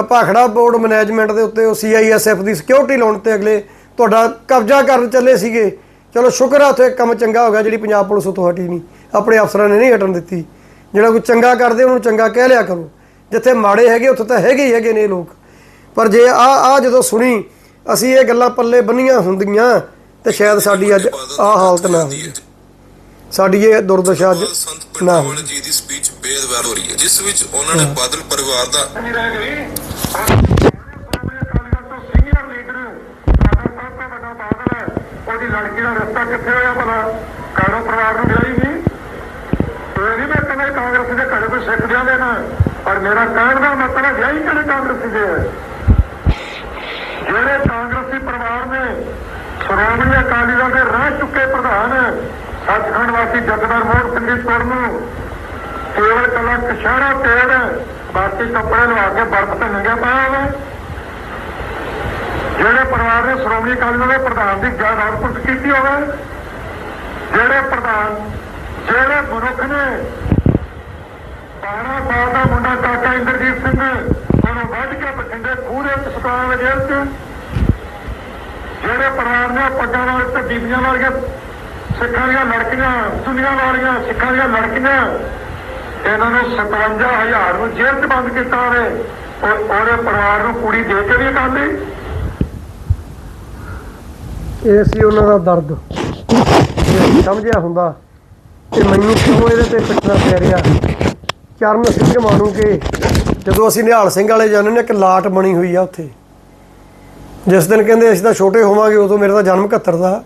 ਭਾਖੜਾ ਬੋਰਡ ਮੈਨੇਜਮੈਂਟ ਦੇ ਉੱਤੇ, ਉਹ ਸੀਆਈਐਸਐਫ ਦੀ ਸਿਕਿਉਰਿਟੀ ਲਾਉਣ ਤੇ ਅਗਲੇ ਤੁਹਾਡਾ ਕਬਜ਼ਾ ਕਰਨ ਚੱਲੇ ਸੀਗੇ। ਚਲੋ ਸ਼ੁਕਰ ਆ ਉੱਥੇ ਕੰਮ ਚੰਗਾ ਹੋ ਗਿਆ, ਜਿਹੜੀ ਪੰਜਾਬ ਪੁਲਿਸ ਉਤੋਂ ਹਟੀ ਨਹੀਂ। ਆਪਣੇ ਅਫਸਰਾਂ ਨੇ ਨਹੀਂ ਹਟਣ ਦਿੱਤੀ। ਜਿਹੜਾ ਕੋਈ ਚੰਗਾ ਕਰਦੇ, ਉਹਨੂੰ ਚੰਗਾ ਕਹਿ ਲਿਆ ਕਰੋ। ਜਿੱਥੇ ਮਾੜੇ ਹੈਗੇ, ਉੱਥੇ ਤਾਂ ਹੈਗੇ ਹੀ ਹੈਗੇ ਨੇ ਇਹ ਲੋਕ। ਪਰ ਜੇ ਆ ਆ ਜਦੋਂ ਸੁਣੀ ਅਸੀਂ ਇਹ ਗੱਲਾਂ ਪੱਲੇ ਬੰਨੀਆਂ ਹੁੰਦੀਆਂ ਤੇ ਸ਼ਾਇਦ ਸਾਡੀ ਅੱਜ ਆ ਹਾਲਤ ਨਾ ਹੁੰਦੀ। ਸਾਡੀ ਇਹ ਦੁਰਦਸ਼ਾ ਅੱਜ ਨਾ ਪਿੰਡਾਵਲ ਜੀ ਦੀ ਸਪੀਚ ਬੇਦਵਾਰ ਹੋ ਰਹੀ ਹੈ ਜਿਸ ਵਿੱਚ ਉਹਨਾਂ ਨੇ ਬਾਦਲ ਪਰਿਵਾਰ ਦਾ ਨਹੀਂ ਰਹਿ ਗਈ। ਸ਼੍ਰੋਮਣੀ ਅਕਾਲੀ ਦਲ ਤੋਂ ਸੀਨੀਅਰ ਲੀਡਰ ਸਾਡਾ ਸਭ ਤੋਂ ਵੱਡਾ ਬਾਦਲ ਹੈ। ਉਹਦੀ ਲੜਕੀ ਦਾ ਰਸਤਾ ਕਿੱਥੇ ਹੋਇਆ ਭਲਾ? ਕਾਰੋ ਪਰਿਵਾਰ ਨੂੰ ਮਿਲੀ ਨਹੀਂ। ਇਹ ਨਹੀਂ ਮੈਂ ਕਹਿੰਦਾ ਕਾਂਗਰਸ ਦੇ ਘਰੇ ਕੋਈ ਸਿੱਖ ਜਾਂਦੇ ਨਾ ਪਰ ਮੇਰਾ ਕਹਿਣ ਦਾ ਮਤਲਬ ਹੈ ਹੀ ਕਿਹੜੇ ਕਾਂਗਰਸੀ ਦੇ ਜਿਹੜੇ ਕਾਂਗਰਸੀ ਪਰਿਵਾਰ ਨੇ ਸ਼੍ਰੋਮਣੀ ਅਕਾਲੀ ਦਲ ਦੇ ਰਹਿ ਚੁੱਕੇ ਪ੍ਰਧਾਨ ਸੱਚਖੰਡ ਵਾਸੀ ਜਗਦਾਰ ਮੋਹਨ ਸਿੰਘ ਜੀ ਨੂੰ ਕੇਵਲ ਕਲਾ ਕਸ਼ਾਰਾ ਤੇੜ ਬਾਕੀ ਕੱਪੜੇ ਲਵਾ ਕੇ ਬਰਫ਼ ਤੇ ਨੰਗਾ ਪਾਇਆ ਹੋਵੇ ਜਿਹੜੇ ਪਰਿਵਾਰ ਨੇ ਸ਼੍ਰੋਮਣੀ ਅਕਾਲੀ ਦਲ ਦੇ ਪ੍ਰਧਾਨ ਦੀ ਜਾਇਦਾਦ ਕੁਰਤ ਕੀਤੀ ਹੋਵੇ, ਜਿਹੜੇ ਪ੍ਰਧਾਨ, ਜਿਹੜੇ ਮਨੁੱਖ ਨੇ 12 ਸਾਲ ਦਾ ਮੁੰਡਾ ਕਾਕਾ ਇੰਦਰਜੀਤ ਸਿੰਘ ਉਹਨੂੰ ਵੱਢ ਕੇ ਬਠਿੰਡੇ ਖੂਹ ਦੇ ਵਿੱਚ ਜਿਹੜੇ ਪਰਿਵਾਰ ਨੇ ਪੱਗਾਂ ਨਾਲ ਤੇ ਬੀਬੀਆਂ ਵਾਲੀਆਂ, ਸਿੱਖਾਂ ਦੀਆਂ ਲੜਕੀਆਂ ਦੁਨੀਆਂ ਵਾਲੀਆਂ, ਸਿੱਖਾਂ ਦੀਆਂ ਲੜਕੀਆਂ, ਇਹਨਾਂ ਨੂੰ 57000 ਨੂੰ ਜੇਲ੍ਹ 'ਚ ਬੰਦ ਕੀਤਾ ਹੋਵੇ ਔਰ ਉਹਦੇ ਪਰਿਵਾਰ ਨੂੰ ਕੁੜੀ ਦੇ ਕੇ ਵੀ ਅਕਾਲੀ ਇਹ ਸੀ ਉਹਨਾਂ ਦਾ ਦਰਦ। ਸਮਝਿਆ ਹੁੰਦਾ ਤੇ ਮੈਨੂੰ ਕਿਉਂ ਇਹਦੇ ਤੇ ਪਿੱਟਣਾ ਪੈ ਰਿਹਾ? ਚਰਨ ਸਿੰਘ ਮਾਣੂ ਕੇ ਜਦੋਂ ਅਸੀਂ ਨਿਹਾਲ ਸਿੰਘ ਵਾਲੇ ਜਾਂਦੇ ਨੇ ਇੱਕ ਲਾਟ ਬਣੀ ਹੋਈ ਆ ਉੱਥੇ। ਜਿਸ ਦਿਨ ਕਹਿੰਦੇ ਅਸੀਂ ਤਾਂ ਛੋਟੇ ਹੋਵਾਂਗੇ, ਉਦੋਂ ਮੇਰਾ ਤਾਂ ਜਨਮ 71 ਦਾ।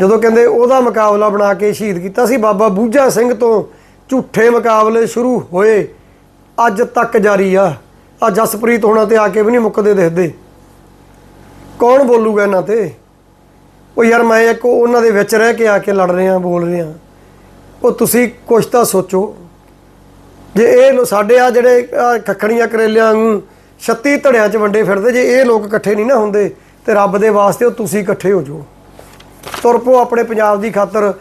ਜਦੋਂ ਕਹਿੰਦੇ ਉਹਦਾ ਮੁਕਾਬਲਾ ਬਣਾ ਕੇ ਸ਼ਹੀਦ ਕੀਤਾ ਸੀ, ਬਾਬਾ ਬੂਝਾ ਸਿੰਘ ਤੋਂ ਝੂਠੇ ਮੁਕਾਬਲੇ ਸ਼ੁਰੂ ਹੋਏ। ਅੱਜ ਤੱਕ ਜਾਰੀ ਆ। ਆ ਜਸਪ੍ਰੀਤ ਹੋਣਾ ਤੇ ਆ ਕੇ ਵੀ ਨਹੀਂ ਮੁੱਕਦੇ ਦਿਖਦੇ। ਕੌਣ ਬੋਲੂਗਾ ਇਹਨਾਂ ਤੇ? ਉਹ ਯਾਰ ਮੈਂ ਇੱਕ ਉਹਨਾਂ ਦੇ ਵਿੱਚ ਰਹਿ ਕੇ ਆ ਕੇ ਲੜ ਰਿਹਾ, ਬੋਲ ਰਿਹਾ। ਉਹ ਤੁਸੀਂ ਕੁਛ ਤਾਂ ਸੋਚੋ। ਜੇ ਇਹ ਲੋ- ਸਾਡੇ ਆ ਜਿਹੜੇ ਆਹ ਖੱਖੜੀਆਂ ਕਰੇਲਿਆਂ ਨੂੰ 36 ਧੜਿਆਂ 'ਚ ਵੰਡੇ ਫਿਰਦੇ, ਜੇ ਇਹ ਲੋਕ ਇਕੱਠੇ ਨਹੀਂ ਨਾ ਹੁੰਦੇ, ਤੇ ਰੱਬ ਦੇ ਵਾਸਤੇ ਉਹ ਤੁਸੀਂ ਇਕੱਠੇ ਹੋ ਜਾਓ। ਤੁਰ ਪਓ ਆਪਣੇ ਪੰਜਾਬ ਦੀ ਖਾਤਰ।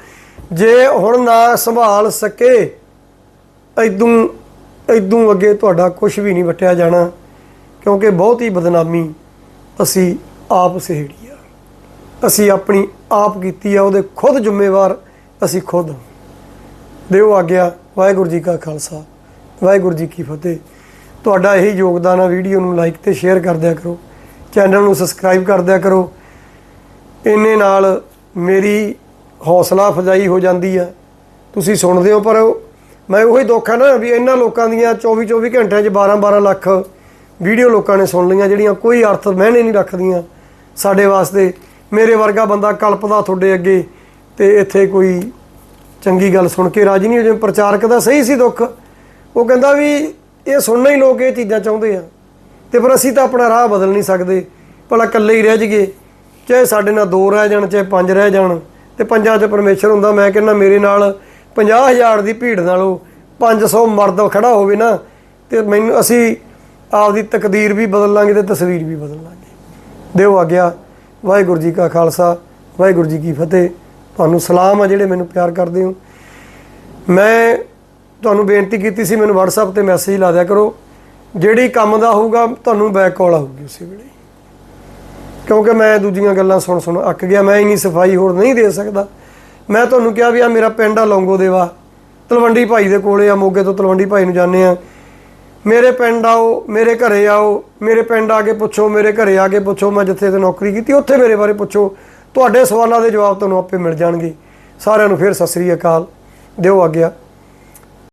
ਜੇ ਹੁਣ ਨਾ ਸੰਭਾਲ ਸਕੇ ਇਦੋਂ ਇਦੋਂ ਅੱਗੇ ਤੁਹਾਡਾ ਕੁਝ ਵੀ ਨਹੀਂ ਵਟਿਆ ਜਾਣਾ, ਕਿਉਂਕਿ ਬਹੁਤ ਹੀ ਬਦਨਾਮੀ ਅਸੀਂ ਆਪ ਸਹੇੜੀ ਆ। ਅਸੀਂ ਆਪਣੀ ਆਪ ਕੀਤੀ ਆ, ਉਹਦੇ ਖੁਦ ਜ਼ਿੰਮੇਵਾਰ ਅਸੀਂ ਖੁਦ ਹਾਂ। ਦਿਓ ਆਗਿਆ, ਵਾਹਿਗੁਰੂ ਜੀ ਕਾ ਖਾਲਸਾ। ਵਾਹਿਗੁਰੂ ਜੀ ਕੀ ਫਤਿਹ। ਤੁਹਾਡਾ ਇਹੀ ਯੋਗਦਾਨ ਆ ਵੀਡੀਓ ਨੂੰ ਲਾਈਕ ਤੇ ਸ਼ੇਅਰ ਕਰ ਦਿਆ ਕਰੋ। ਚੈਨਲ ਨੂੰ ਸਬਸਕ੍ਰਾਈਬ ਕਰ ਦਿਆ ਕਰੋ। ਇੰਨੇ ਨਾਲ ਮੇਰੀ ਹੌਸਲਾ ਅਫਜ਼ਾਈ ਹੋ ਜਾਂਦੀ ਆ। ਤੁਸੀਂ ਸੁਣਦੇ ਹੋ ਪਰ ਮੈਂ ਉਹੀ ਦੁੱਖ ਆ ਨਾ ਵੀ ਇਹਨਾਂ ਲੋਕਾਂ ਦੀਆਂ 24 24 ਘੰਟਿਆਂ 'ਚ 12 12 ਲੱਖ ਵੀਡੀਓ ਲੋਕਾਂ ਨੇ ਸੁਣ ਲਈਆਂ, ਜਿਹੜੀਆਂ ਕੋਈ ਅਰਥ ਮਹਿਨੇ ਨਹੀਂ ਰੱਖਦੀਆਂ ਸਾਡੇ ਵਾਸਤੇ। ਮੇਰੇ ਵਰਗਾ ਬੰਦਾ ਕਲਪਦਾ ਤੁਹਾਡੇ ਅੱਗੇ ਤੇ ਇੱਥੇ ਕੋਈ ਚੰਗੀ ਗੱਲ ਸੁਣ ਕੇ ਰਾਜੀ ਨਹੀਂ ਹੋ ਜਿਵੇਂ ਪ੍ਰਚਾਰਕ ਦਾ ਸਹੀ ਸੀ ਦੁੱਖ। ਉਹ ਕਹਿੰਦਾ ਵੀ ਇਹ ਸੁਣਨਾ ਹੀ ਲੋਕ ਇਹ ਚੀਜ਼ਾਂ ਚਾਹੁੰਦੇ ਆ। ਤੇ ਪਰ ਅਸੀਂ ਤਾਂ ਆਪਣਾ ਰਾਹ ਬਦਲ ਨਹੀਂ ਸਕਦੇ। ਭਲਾ ਇਕੱਲੇ ਹੀ ਰਹਿ ਜਾਈਏ। ਚਾਹੇ ਸਾਡੇ ਨਾਲ ਦੋ ਰਹਿ ਜਾਣ, ਚਾਹੇ ਪੰਜ ਰਹਿ ਜਾਣ। ਤੇ ਪੰਜਾਂ 'ਚ ਪਰਮੇਸ਼ਰ ਹੁੰਦਾ, ਮੈਂ ਕਹਿੰਦਾ ਮੇਰੇ ਨਾਲ 50000 ਦੀ ਭੀੜ ਨਾਲੋਂ 500 ਮਰਦ ਖੜਾ ਹੋਵੇ ਨਾ, ਤੇ ਮੈਨੂੰ ਅਸੀਂ ਆਪਦੀ ਤਕਦੀਰ ਵੀ ਬਦਲ ਲਾਂਗੇ ਤੇ ਤਸਵੀਰ ਵੀ ਬਦਲ ਲਾਂਗੇ। ਦਿਓ ਆਗਿਆ, ਵਾਹਿਗੁਰੂ ਜੀ ਕਾ ਖਾਲਸਾ, ਵਾਹਿਗੁਰੂ ਜੀ ਕੀ ਫਤਿਹ। ਤੁਹਾਨੂੰ ਸਲਾਮ ਆ ਜਿਹੜੇ ਮੈਨੂੰ ਪਿਆਰ ਕਰਦੇ ਹੋ। ਮੈਂ ਤੁਹਾਨੂੰ ਬੇਨਤੀ ਕੀਤੀ ਸੀ, ਮੈਨੂੰ WhatsApp ਤੇ ਮੈਸੇਜ ਲਾ ਦਿਆ ਕਰੋ। ਜਿਹੜੀ ਕੰਮ ਦਾ ਹੋਊਗਾ, ਤੁਹਾਨੂੰ ਬੈਕ ਕਾਲ ਆਊਗੀ ਉਸੇ ਵੇਲੇ। ਕਿਉਂਕਿ ਮੈਂ ਦੂਜੀਆਂ ਗੱਲਾਂ ਸੁਣ ਸੁਣ ਅੱਕ ਗਿਆ, ਮੈਂ ਇੰਨੀ ਸਫ਼ਾਈ ਹੋਰ ਨਹੀਂ ਦੇ ਸਕਦਾ। ਮੈਂ ਤੁਹਾਨੂੰ ਕਿਹਾ ਵੀ ਆ ਮੇਰਾ ਪਿੰਡ ਆ ਲੌਂਗੋ ਦੇਵਾ ਤਲਵੰਡੀ ਭਾਈ ਦੇ ਕੋਲੇ ਆ, ਮੋਗੇ ਤੋਂ ਤਲਵੰਡੀ ਭਾਈ ਨੂੰ ਜਾਂਦੇ ਆ। ਮੇਰੇ ਪਿੰਡ ਆਓ, ਮੇਰੇ ਘਰੇ ਆਓ, ਮੇਰੇ ਪਿੰਡ ਆ ਕੇ ਪੁੱਛੋ, ਮੇਰੇ ਘਰੇ ਆ ਕੇ ਪੁੱਛੋ, ਮੈਂ ਜਿੱਥੇ ਤੇ ਨੌਕਰੀ ਕੀਤੀ, ਉੱਥੇ ਮੇਰੇ ਬਾਰੇ ਪੁੱਛੋ। ਤੁਹਾਡੇ ਸਵਾਲਾਂ ਦੇ ਜਵਾਬ ਤੁਹਾਨੂੰ ਆਪੇ ਮਿਲ ਜਾਣਗੇ। ਸਾਰਿਆਂ ਨੂੰ ਫਿਰ ਸਤਿ ਸ੍ਰੀ ਅਕਾਲ। ਦਿਓ ਆਗਿਆ